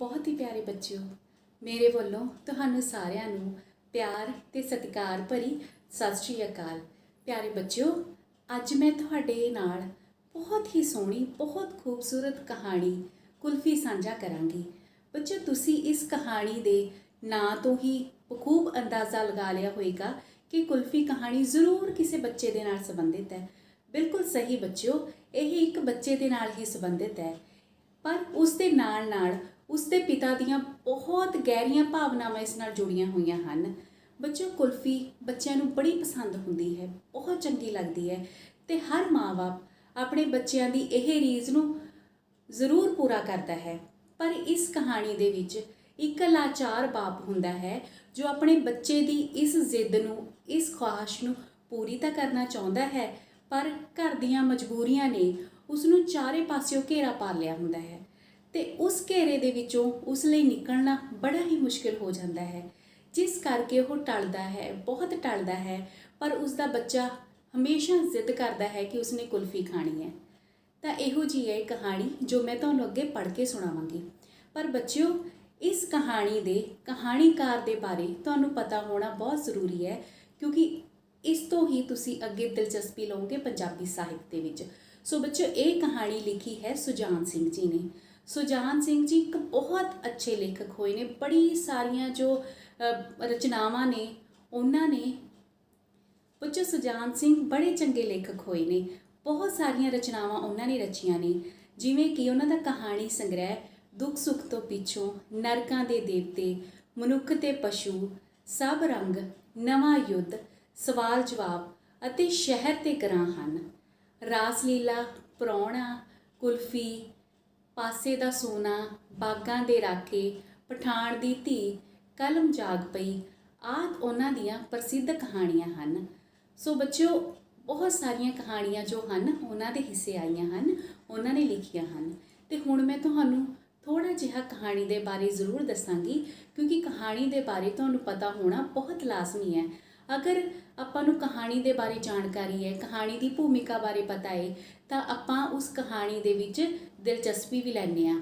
ਬਹੁਤ ਹੀ ਪਿਆਰੇ ਬੱਚਿਓ, ਮੇਰੇ ਵੱਲੋਂ ਤੁਹਾਨੂੰ ਸਾਰਿਆਂ ਨੂੰ ਪਿਆਰ ਤੇ ਸਤਿਕਾਰ ਭਰੀ ਸਤਿ ਸ਼੍ਰੀ ਅਕਾਲ। ਪਿਆਰੇ ਬੱਚਿਓ, ਅੱਜ ਮੈਂ ਤੁਹਾਡੇ ਨਾਲ ਬਹੁਤ ਹੀ ਸੋਹਣੀ, ਬਹੁਤ ਖੂਬਸੂਰਤ ਕਹਾਣੀ ਕੁਲਫੀ ਸਾਂਝਾ ਕਰਾਂਗੀ। ਬੱਚਿਓ, ਤੁਸੀਂ ਇਸ ਕਹਾਣੀ ਦੇ ਨਾਂ ਤੋਂ ਹੀ ਬਖੂਬ ਅੰਦਾਜ਼ਾ ਲਗਾ ਲਿਆ ਹੋਵੇਗਾ ਕਿ ਕੁਲਫੀ ਕਹਾਣੀ ਜ਼ਰੂਰ ਕਿਸੇ ਬੱਚੇ ਦੇ ਨਾਲ ਸੰਬੰਧਿਤ ਹੈ। ਬਿਲਕੁਲ ਸਹੀ ਬੱਚਿਓ, ਇਹ ਇੱਕ ਬੱਚੇ ਦੇ ਨਾਲ ਹੀ ਸੰਬੰਧਿਤ ਹੈ। ਪਰ ਉਸ ਦੇ ਨਾਲ ਨਾਲ ਉਸ ਦੇ ਪਿਤਾ ਦੀਆਂ ਬਹੁਤ ਗਹਿਰੀਆਂ ਭਾਵਨਾਵਾਂ ਇਸ ਨਾਲ ਜੁੜੀਆਂ ਹੋਈਆਂ ਹਨ। ਬੱਚਿਓ ਕੁਲਫੀ ਬੱਚਿਆਂ ਨੂੰ ਬੜੀ ਪਸੰਦ ਹੁੰਦੀ ਹੈ, ਬਹੁਤ ਚੰਗੀ ਲੱਗਦੀ ਹੈ ਤੇ ਹਰ ਮਾਂ-ਬਾਪ ਆਪਣੇ ਬੱਚਿਆਂ ਦੀ ਇਹ ਰੀਜ਼ ਨੂੰ ਜ਼ਰੂਰ ਪੂਰਾ ਕਰਦਾ ਹੈ। ਪਰ ਇਸ ਕਹਾਣੀ ਦੇ ਵਿੱਚ ਇੱਕ ਲਾਚਾਰ ਬਾਪ ਹੁੰਦਾ ਹੈ ਜੋ ਆਪਣੇ ਬੱਚੇ ਦੀ ਇਸ ਜ਼ਿੱਦ ਨੂੰ, ਇਸ ਖੁਆਇਸ਼ ਨੂੰ ਪੂਰੀ ਤਾਂ ਕਰਨਾ ਚਾਹੁੰਦਾ ਹੈ, ਪਰ ਘਰ ਦੀਆਂ ਮਜਬੂਰੀਆਂ ਨੇ ਉਸ ਨੂੰ ਚਾਰੇ ਪਾਸਿਓਂ ਘੇਰਾ ਪਾ ਲਿਆ ਹੁੰਦਾ ਹੈ। ਤੇ ਉਸ ਘੇਰੇ ਦੇ ਵਿੱਚੋਂ ਉਸ ਲਈ ਨਿਕਲਣਾ ਬੜਾ ਹੀ ਮੁਸ਼ਕਿਲ ਹੋ ਜਾਂਦਾ ਹੈ। ਜਿਸ ਕਰਕੇ ਉਹ ਟਲਦਾ ਹੈ, ਬਹੁਤ ਟਲਦਾ ਹੈ, ਪਰ ਉਸ ਦਾ ਬੱਚਾ ਹਮੇਸ਼ਾ ਜ਼ਿੱਦ ਕਰਦਾ ਹੈ ਕਿ ਉਸਨੇ ਕੁਲਫੀ ਖਾਣੀ ਹੈ। ਤਾਂ ਇਹੋ ਜੀ ਹੈ ਇਹ ਕਹਾਣੀ ਜੋ ਮੈਂ ਤੁਹਾਨੂੰ ਅੱਗੇ ਪੜ੍ਹ ਕੇ ਸੁਣਾਵਾਂਗੀ। ਪਰ ਬੱਚਿਓ, ਇਸ ਕਹਾਣੀ ਦੇ, ਕਹਾਣੀਕਾਰ ਦੇ ਬਾਰੇ ਤੁਹਾਨੂੰ ਪਤਾ ਹੋਣਾ ਬਹੁਤ ਜ਼ਰੂਰੀ ਹੈ, ਕਿਉਂਕਿ ਇਸ ਤੋਂ ਹੀ ਤੁਸੀਂ ਅੱਗੇ ਦਿਲਚਸਪੀ ਲਓਗੇ ਪੰਜਾਬੀ ਸਾਹਿਤ ਦੇ ਵਿੱਚ। ਸੋ ਬੱਚਿਓ, ਇਹ ਕਹਾਣੀ ਲਿਖੀ ਹੈ ਸੁਜਾਨ ਸਿੰਘ ਜੀ ਨੇ। ਸੁਜਾਨ ਸਿੰਘ ਜੀ ਇੱਕ ਬਹੁਤ ਅੱਛੇ ਲੇਖਕ ਹੋਏ ਨੇ, ਬੜੀ ਸਾਰੀਆਂ ਜੋ ਰਚਨਾਵਾਂ ਨੇ, ਉਹਨਾਂ ਨੇ ਬੱਚੋ ਸੁਜਾਨ ਸਿੰਘ ਬੜੇ ਚੰਗੇ ਲੇਖਕ ਹੋਏ ਨੇ, ਬਹੁਤ ਸਾਰੀਆਂ ਰਚਨਾਵਾਂ ਉਹਨਾਂ ਨੇ ਰਚੀਆਂ ਨੇ, ਜਿਵੇਂ ਕਿ ਉਹਨਾਂ ਦਾ ਕਹਾਣੀ ਸੰਗ੍ਰਹਿ, ਦੁੱਖ ਸੁੱਖ ਤੋਂ ਪਿੱਛੋਂ ਨਰਕਾਂ ਦੇ ਦੇਵਤੇ, ਮਨੁੱਖ ਤੇ ਪਸ਼ੂ, ਸਭ ਰੰਗ, ਨਵਾਂ ਯੁੱਧ, ਸਵਾਲ ਜਵਾਬ ਅਤੇ ਸ਼ਹਿਰ ਤੇ ਗਰਾਂ ਹਨ। ਰਾਸ ਲੀਲਾ ਪ੍ਰਾਹੁਣਾ, ਕੁਲਫੀ ਪਾਸੇ ਦਾ ਸੋਨਾ ਬਾਗਾਂ ਦੇ ਰਾਖੇ ਪਠਾਣ ਦੀ ਧੀ ਕਲਮ ਜਾਗ ਪਈ। ਆਦ ਉਹਨਾਂ ਦੀਆਂ ਪ੍ਰਸਿੱਧ ਕਹਾਣੀਆਂ ਹਨ। ਸੋ ਬੱਚਿਓ, ਬਹੁਤ ਸਾਰੀਆਂ ਕਹਾਣੀਆਂ ਜੋ ਹਨ, ਉਹਨਾਂ ਦੇ ਹਿੱਸੇ ਆਈਆਂ ਹਨ, ਉਹਨਾਂ ਨੇ ਲਿਖੀਆਂ ਹਨ। ਤੇ ਹੁਣ ਮੈਂ ਤੁਹਾਨੂੰ ਥੋੜਾ ਜਿਹਾ ਕਹਾਣੀ ਦੇ ਬਾਰੇ ਜ਼ਰੂਰ ਦੱਸਾਂਗੀ, ਕਿਉਂਕਿ ਕਹਾਣੀ ਦੇ ਬਾਰੇ ਤੁਹਾਨੂੰ ਪਤਾ ਹੋਣਾ ਬਹੁਤ ਲਾਜ਼ਮੀ ਹੈ। ਅਗਰ ਆਪਾਂ ਨੂੰ ਕਹਾਣੀ ਦੇ ਬਾਰੇ ਜਾਣਕਾਰੀ ਹੈ, ਕਹਾਣੀ ਦੀ ਭੂਮਿਕਾ ਬਾਰੇ ਪਤਾ ਹੈ, ਤਾਂ ਆਪਾਂ ਉਸ ਕਹਾਣੀ ਦੇ ਵਿੱਚ ਦਿਲਚਸਪੀ ਵੀ ਲੈਂਦੇ ਆ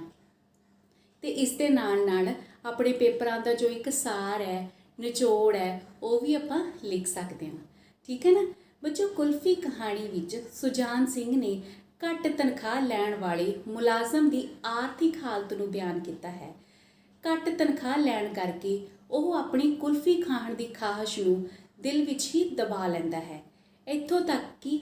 ਤੇ ਇਸ ਦੇ ਨਾਲ ਨਾਲ ਆਪਣੇ ਪੇਪਰਾਂ ਦਾ ਜੋ ਇੱਕ ਸਾਰ ਹੈ, ਨਿਚੋੜ ਹੈ, ਉਹ ਵੀ ਆਪਾਂ ਲਿਖ ਸਕਦੇ ਹਾਂ। ਠੀਕ ਹੈ ਨਾ? ਬੱਚੋ, ਕੁਲਫੀ ਕਹਾਣੀ ਵਿੱਚ ਸੁਜਾਨ ਸਿੰਘ ਨੇ ਘੱਟ ਤਨਖਾਹ ਲੈਣ ਵਾਲੇ ਮੁਲਾਜ਼ਮ ਦੀ ਆਰਥਿਕ ਹਾਲਤ ਨੂੰ ਬਿਆਨ ਕੀਤਾ ਹੈ। ਘੱਟ ਤਨਖਾਹ ਲੈਣ ਕਰਕੇ ਉਹ ਆਪਣੀ ਕੁਲਫੀ ਖਾਣ ਦੀ ਖਾਹਿਸ਼ ਨੂੰ ਦਿਲ ਵਿੱਚ ਹੀ ਦਬਾ ਲੈਂਦਾ ਹੈ। ਇੱਥੋਂ ਤੱਕ ਕਿ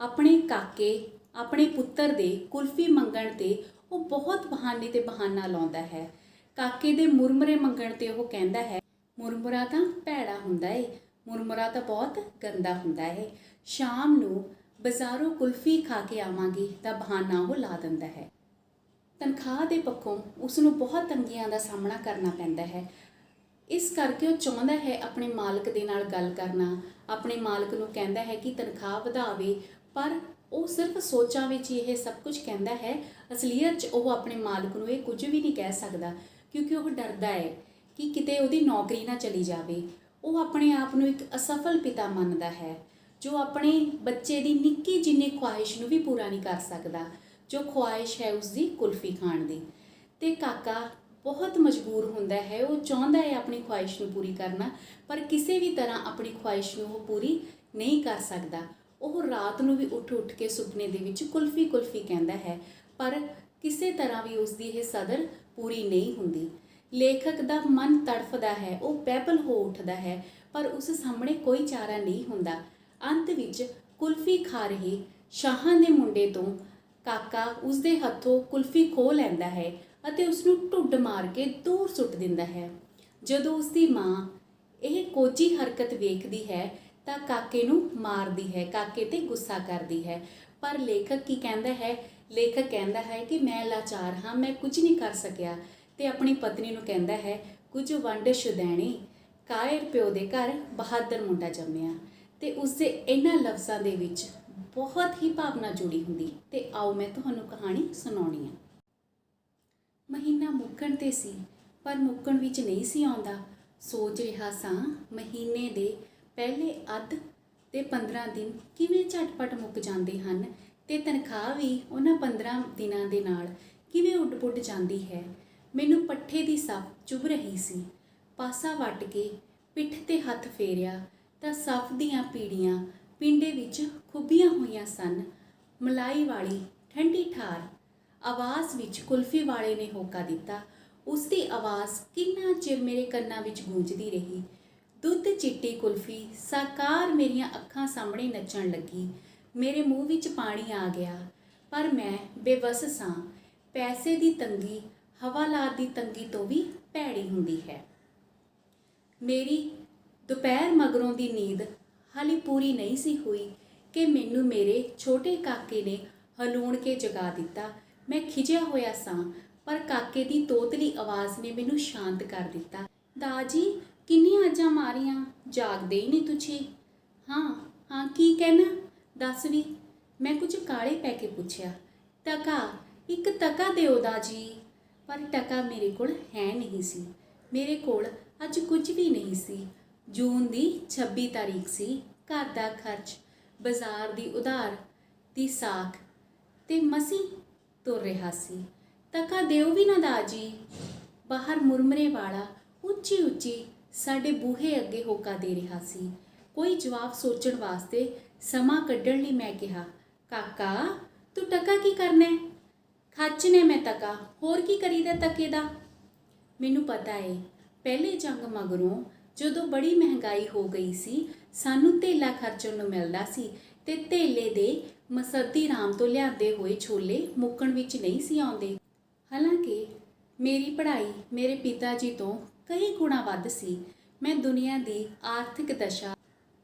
ਆਪਣੇ ਕਾਕੇ, ਆਪਣੇ ਪੁੱਤਰ ਦੇ ਕੁਲਫੀ ਮੰਗਣ ਤੇ ਉਹ ਬਹੁਤ ਬਹਾਨੇ ਤੇ ਬਹਾਨਾ ਲਾਉਂਦਾ ਹੈ। ਕਾਕੇ ਦੇ ਮੁਰਮਰੇ ਮੰਗਣ ਤੇ ਉਹ ਕਹਿੰਦਾ ਹੈ, ਮੁਰਮਰਾ ਤਾਂ ਭੈੜਾ ਹੁੰਦਾ ਏ, ਮੁਰਮਰਾ ਤਾਂ ਬਹੁਤ ਗੰਦਾ ਹੁੰਦਾ ਏ। ਸ਼ਾਮ ਨੂੰ ਬਾਜ਼ਾਰੋਂ ਕੁਲਫੀ ਖਾ ਕੇ ਆਵਾਂਗੀ ਤਾਂ ਬਹਾਨਾ ਉਹ ਲਾ ਦਿੰਦਾ ਹੈ। ਤਨਖਾਹ ਦੇ ਪੱਖੋਂ ਉਸ ਨੂੰ ਬਹੁਤ ਤੰਗੀਆਂ ਦਾ ਸਾਹਮਣਾ ਕਰਨਾ ਪੈਂਦਾ ਹੈ। ਇਸ ਕਰਕੇ ਉਹ ਚਾਹੁੰਦਾ ਹੈ ਆਪਣੇ ਮਾਲਕ ਦੇ ਨਾਲ ਗੱਲ ਕਰਨਾ। ਆਪਣੇ ਮਾਲਕ ਨੂੰ ਕਹਿੰਦਾ ਹੈ ਕਿ ਤਨਖਾਹ ਵਧਾਵੇ, ਪਰ ਉਹ ਸਿਰਫ ਸੋਚਾਂ ਵਿੱਚ ਹੀ ਇਹ ਸਭ ਕੁਝ ਕਹਿੰਦਾ ਹੈ। ਅਸਲੀਅਤ 'ਚ ਉਹ ਆਪਣੇ ਮਾਲਕ ਨੂੰ ਇਹ ਕੁਝ ਵੀ ਨਹੀਂ ਕਹਿ ਸਕਦਾ, ਕਿਉਂਕਿ ਉਹ ਡਰਦਾ ਹੈ ਕਿ ਕਿਤੇ ਉਹਦੀ ਨੌਕਰੀ ਨਾ ਚਲੀ ਜਾਵੇ। ਉਹ ਆਪਣੇ ਆਪ ਨੂੰ ਇੱਕ ਅਸਫਲ ਪਿਤਾ ਮੰਨਦਾ ਹੈ, ਜੋ ਆਪਣੇ ਬੱਚੇ ਦੀ ਨਿੱਕੀ ਜਿੰਨੀ ਖੁਆਇਸ਼ ਨੂੰ ਵੀ ਪੂਰਾ ਨਹੀਂ ਕਰ ਸਕਦਾ, ਜੋ ਖੁਆਇਸ਼ ਹੈ ਉਸ ਦੀ ਕੁਲਫੀ ਖਾਣ ਦੀ। ਤੇ ਕਾਕਾ ਬਹੁਤ ਮਜਬੂਰ ਹੁੰਦਾ ਹੈ। ਉਹ ਚਾਹੁੰਦਾ ਹੈ ਆਪਣੀ ਖੁਆਇਸ਼ ਨੂੰ ਪੂਰੀ ਕਰਨਾ, ਪਰ ਕਿਸੇ ਵੀ ਤਰ੍ਹਾਂ ਆਪਣੀ ਖੁਆਇਸ਼ ਨੂੰ ਉਹ ਪੂਰੀ ਨਹੀਂ ਕਰ ਸਕਦਾ। ਉਹ ਰਾਤ ਨੂੰ ਵੀ ਉੱਠ ਉੱਠ ਕੇ ਸੁਪਨੇ ਦੇ ਵਿੱਚ ਕੁਲਫੀ ਕੁਲਫੀ ਕਹਿੰਦਾ ਹੈ, ਪਰ ਕਿਸੇ ਤਰ੍ਹਾਂ ਵੀ ਉਸ ਦੀ ਇਹ ਸਦਰ ਪੂਰੀ ਨਹੀਂ ਹੁੰਦੀ। ਲੇਖਕ ਦਾ ਮਨ ਤੜਫਦਾ ਹੈ, ਉਹ ਬੈਬਲ ਹੋ ਉੱਠਦਾ ਹੈ, ਪਰ ਉਸ ਸਾਹਮਣੇ ਕੋਈ ਚਾਰਾ ਨਹੀਂ ਹੁੰਦਾ। ਅੰਤ ਵਿੱਚ ਕੁਲਫੀ ਖਾ ਰਹੇ ਸ਼ਾਹਾਂ ਦੇ ਮੁੰਡੇ ਤੋਂ ਕਾਕਾ ਉਸ ਦੇ ਹੱਥੋਂ ਕੁਲਫੀ ਖੋ ਲੈਂਦਾ ਹੈ। ਅਤੇ ਉਸ ਨੂੰ ਢੁੱਡ ਮਾਰ ਕੇ ਦੂਰ ਸੁੱਟ ਦਿੰਦਾ ਹੈ। ਜਦੋਂ ਉਸ ਦੀ ਮਾਂ ਇਹ ਕੋਝੀ ਹਰਕਤ ਵੇਖਦੀ ਹੈ, ਤਾਂ ਕਾਕੇ ਨੂੰ ਮਾਰਦੀ ਹੈ, ਕਾਕੇ ਤੇ ਗੁੱਸਾ ਕਰਦੀ ਹੈ। ਪਰ ਲੇਖਕ ਕੀ ਕਹਿੰਦਾ ਹੈ? ਲੇਖਕ ਕਹਿੰਦਾ ਹੈ ਕਿ ਮੈਂ ਲਾਚਾਰ ਹਾਂ, ਮੈਂ ਕੁਝ ਨਹੀਂ ਕਰ ਸਕਿਆ। ਤੇ ਆਪਣੀ ਪਤਨੀ ਨੂੰ ਕਹਿੰਦਾ ਹੈ, ਕੁਝ ਵੰਡ ਸ਼ੁਦੈਣੀ ਕਾਇਰ ਪਿਓ ਦੇ ਘਰ ਬਹਾਦਰ ਮੁੰਡਾ ਜੰਮਿਆ। ਤੇ ਉਸ ਦੇ ਇਹਨਾਂ ਲਫ਼ਜ਼ਾਂ ਦੇ ਵਿੱਚ ਬਹੁਤ ਹੀ ਭਾਵਨਾ ਜੁੜੀ ਹੁੰਦੀ। ਤੇ ਆਓ ਮੈਂ ਤੁਹਾਨੂੰ ਕਹਾਣੀ ਸੁਣਾਉਣੀ ਆ। ਮਹੀਨਾ ਮੁੱਕਣ ਤੇ ਸੀ, ਪਰ ਮੁੱਕਣ ਵਿੱਚ ਨਹੀਂ ਸੀ ਆਉਂਦਾ। ਸੋਚ ਰਿਹਾ ਸਾਂ, ਮਹੀਨੇ ਦੇ ਪਹਿਲੇ ਅੱਧ ਤੇ 15 ਦਿਨ ਕਿਵੇਂ ਝਟਪਟ ਮੁੱਕ ਜਾਂਦੇ ਹਨ ਤੇ ਤਨਖਾਹ ਵੀ ਉਹਨਾਂ 15 ਦਿਨਾਂ ਦੇ ਨਾਲ ਕਿਵੇਂ ਉੱਡ-ਪੁੱਡ ਜਾਂਦੀ ਹੈ। ਮੈਨੂੰ ਪੱਠੇ ਦੀ ਸੱਪ ਚੁਭ ਰਹੀ ਸੀ। ਪਾਸਾ ਵੱਟ ਕੇ ਪਿੱਠ ਤੇ ਹੱਥ ਫੇਰਿਆ ਤਾਂ ਸੱਪ ਦੀਆਂ ਪੀੜੀਆਂ ਪਿੰਡੇ ਵਿੱਚ ਖੁੱਬੀਆਂ ਹੋਈਆਂ ਸਨ। ਮਲਾਈ ਵਾਲੀ ਠੰਡੀ ਠਾਰ ਆਵਾਜ਼ ਵਿੱਚ ਕੁਲਫੀ ਵਾਲੇ ਨੇ ਹੋਕਾ ਦਿੱਤਾ। ਉਸ ਦੀ ਆਵਾਜ਼ ਕਿੰਨਾ ਚਿਰ ਮੇਰੇ ਕੰਨਾਂ ਵਿੱਚ ਗੂੰਜਦੀ ਰਹੀ। ਦੁੱਧ ਚਿੱਟੀ ਕੁਲਫੀ, ਸਾਕਾਰ ਮੇਰੀਆਂ ਅੱਖਾਂ ਸਾਹਮਣੇ ਨੱਚਣ ਲੱਗੀ। ਮੇਰੇ ਮੂੰਹ ਵਿੱਚ ਪਾਣੀ ਆ ਗਿਆ। ਪਰ ਮੈਂ ਬੇਵਸ ਸਾਂ। ਪੈਸੇ ਦੀ ਤੰਗੀ, ਹਵਾਲਾਤ ਦੀ ਤੰਗੀ ਤੋਂ ਵੀ ਭੈੜੀ ਹੁੰਦੀ ਹੈ। ਮੇਰੀ ਦੁਪਹਿਰ ਮਗਰੋਂ ਦੀ ਨੀਂਦ ਹਾਲੇ ਪੂਰੀ ਨਹੀਂ ਸੀ ਹੋਈ ਕਿ ਮੈਨੂੰ ਮੇਰੇ ਛੋਟੇ ਕਾਕੇ ਨੇ ਹਲੂਣ ਕੇ ਜਗਾ ਦਿੱਤਾ। ਮੈਂ ਖਿਜਿਆ ਹੋਇਆ ਸਾਂ, ਪਰ ਕਾਕੇ ਦੀ ਤੋਤਲੀ ਆਵਾਜ਼ ਨੇ ਮੈਨੂੰ ਸ਼ਾਂਤ ਕਰ ਦਿੱਤਾ। ਦਾਜੀ ਕਿੰਨੀਆਂ ਆਜਾਂ ਮਾਰੀਆਂ? ਜਾਗਦੇ ਹੀ ਨਹੀਂ ਤੁਸੀਂ? ਹਾਂ ਹਾਂ, ਕੀ ਕਹਿਣਾ? ਦੱਸ ਵੀ। ਮੈਂ ਕੁਝ ਕਾਲੇ ਪੈ ਕੇ ਪੁੱਛਿਆ। ਟਕਾ, ਇੱਕ ਟਕਾ ਦਿਓ ਦਾਜੀ ਪਰ ਟਕਾ ਮੇਰੇ ਕੋਲ ਹੈ ਨਹੀਂ ਸੀ। ਮੇਰੇ ਕੋਲ ਅੱਜ ਕੁਝ ਵੀ ਨਹੀਂ ਸੀ। ਜੂਨ ਦੀ 26 ਤਾਰੀਖ ਸੀ। ਘਰ ਦਾ ਖਰਚ, ਬਾਜ਼ਾਰ ਦੀ ਉਧਾਰ ਦੀ ਸਾਖ ਤੇ ਮਸੀ ਤੁਰ ਰਿਹਾ ਸੀ। ਤੱਕਾ ਦਿਓ ਵੀ ਨਾ ਦਾਜੀ ਬਾਹਰ ਮੁਰਮਰੇ ਵਾਲਾ ਉੱਚੀ ਉੱਚੀ ਸਾਡੇ ਬੂਹੇ ਅੱਗੇ ਹੋਕਾ ਦੇ ਰਿਹਾ ਸੀ। ਕੋਈ ਜਵਾਬ ਸੋਚਣ ਵਾਸਤੇ ਸਮਾਂ ਕੱਢਣ ਲਈ ਮੈਂ ਕਿਹਾ, ਕਾਕਾ, ਤੂੰ ਟਕਾ ਕੀ ਕਰਨਾ ਹੈ? ਖੱਚ ਨੇ ਮੈਂ ਤੱਕਾ। ਹੋਰ ਕੀ ਕਰੀਦਾ ਤੱਕੇ ਦਾ? ਮੈਨੂੰ ਪਤਾ ਏ, ਪਹਿਲੇ ਜੰਗ ਮਗਰੋਂ ਜਦੋਂ ਬੜੀ ਮਹਿੰਗਾਈ ਹੋ ਗਈ ਸੀ, ਸਾਨੂੰ ਧੇਲਾ ਖਰਚਣ ਨੂੰ ਮਿਲਦਾ ਸੀ ਤੇ ਧੇਲੇ ਦੇ ਮਸੱਦੀ ਰਾਮ ਤੋਂ ਲਿਆਂਦੇ ਹੋਏ ਛੋਲੇ ਮੁੱਕਣ ਵਿੱਚ ਨਹੀਂ ਸੀ ਆਉਂਦੇ। ਹਾਲਾਂਕਿ ਮੇਰੀ ਪੜ੍ਹਾਈ ਮੇਰੇ ਪਿਤਾ ਜੀ ਤੋਂ ਕਈ ਗੁਣਾ ਵੱਧ ਸੀ। ਮੈਂ ਦੁਨੀਆ ਦੀ ਆਰਥਿਕ ਦਸ਼ਾ,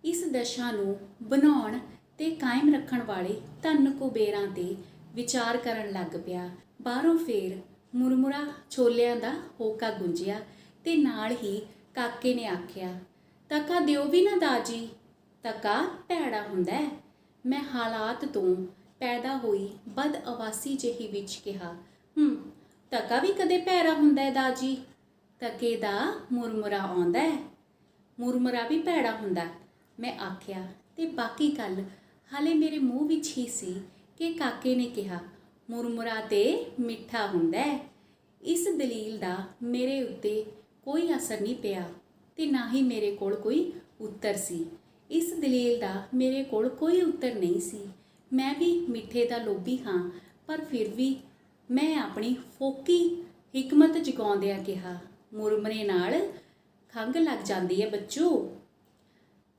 ਇਸ ਦਸ਼ਾ ਨੂੰ ਬਣਾਉਣ ਤੇ ਕਾਇਮ ਰੱਖਣ ਵਾਲੇ ਧੰਨ ਕੁਬੇਰਾਂ ਤੇ ਵਿਚਾਰ ਕਰਨ ਲੱਗ ਪਿਆ। ਬਾਹਰੋਂ ਫੇਰ ਮੁਰਮੁਰਾ ਛੋਲਿਆਂ ਦਾ ਹੋਕਾ ਗੁੰਜਿਆ ਤੇ ਨਾਲ ਹੀ ਕਾਕੇ ਨੇ ਆਖਿਆ, ਤੱਕਾ ਦਿਓ ਵੀ ਨਾ ਦਾਜੀ, ਤੱਕਾ ਭੈੜਾ ਹੁੰਦਾ ਹੈ। ਮੈਂ ਹਾਲਾਤ ਤੋਂ ਪੈਦਾ ਹੋਈ ਬਦ ਅਵਾਸੀ ਜਿਹੀ ਵਿੱਚ ਕਿਹਾ, ਹੂੰ ਤਕਾ ਵੀ ਕਦੇ ਭੈੜਾ ਹੁੰਦਾ ਹੈ ਦਾਜੀ? ਤਕੇ ਦਾ ਮੁਰਮੁਰਾ ਆਉਂਦਾ ਹੈ? ਮੁਰਮੁਰਾ ਵੀ ਭੈੜਾ ਹੁੰਦਾ ਮੈਂ ਆਖਿਆ, ਤੇ ਬਾਕੀ ਗੱਲ ਹਾਲੇ ਮੇਰੇ ਮੂੰਹ ਵਿੱਚ ਹੀ ਸੀ ਕਿ ਕਾਕੇ ਨੇ ਕਿਹਾ, ਮੁਰਮੁਰਾ ਤੇ ਮਿੱਠਾ ਹੁੰਦਾ ਹੈ। ਇਸ ਦਲੀਲ ਦਾ ਮੇਰੇ ਉੱਤੇ ਕੋਈ ਅਸਰ ਨਹੀਂ ਪਿਆ ਤੇ ਨਾ ਹੀ ਮੇਰੇ ਕੋਲ ਕੋਈ ਉੱਤਰ ਸੀ। ਇਸ ਦਲੀਲ ਦਾ ਮੇਰੇ ਕੋਲ ਕੋਈ ਉੱਤਰ ਨਹੀਂ ਸੀ। ਮੈਂ ਵੀ ਮਿੱਠੇ ਦਾ ਲੋਭੀ ਹਾਂ, ਪਰ ਫਿਰ ਵੀ ਮੈਂ ਆਪਣੀ ਫੋਕੀ ਹਕਮਤ ਜਗਾਉਂਦਿਆਂ ਕਿਹਾ, ਮੁਰਮਰੇ ਨਾਲ ਖੰਗ ਲੱਗ ਜਾਂਦੀ ਹੈ ਬੱਚੋ।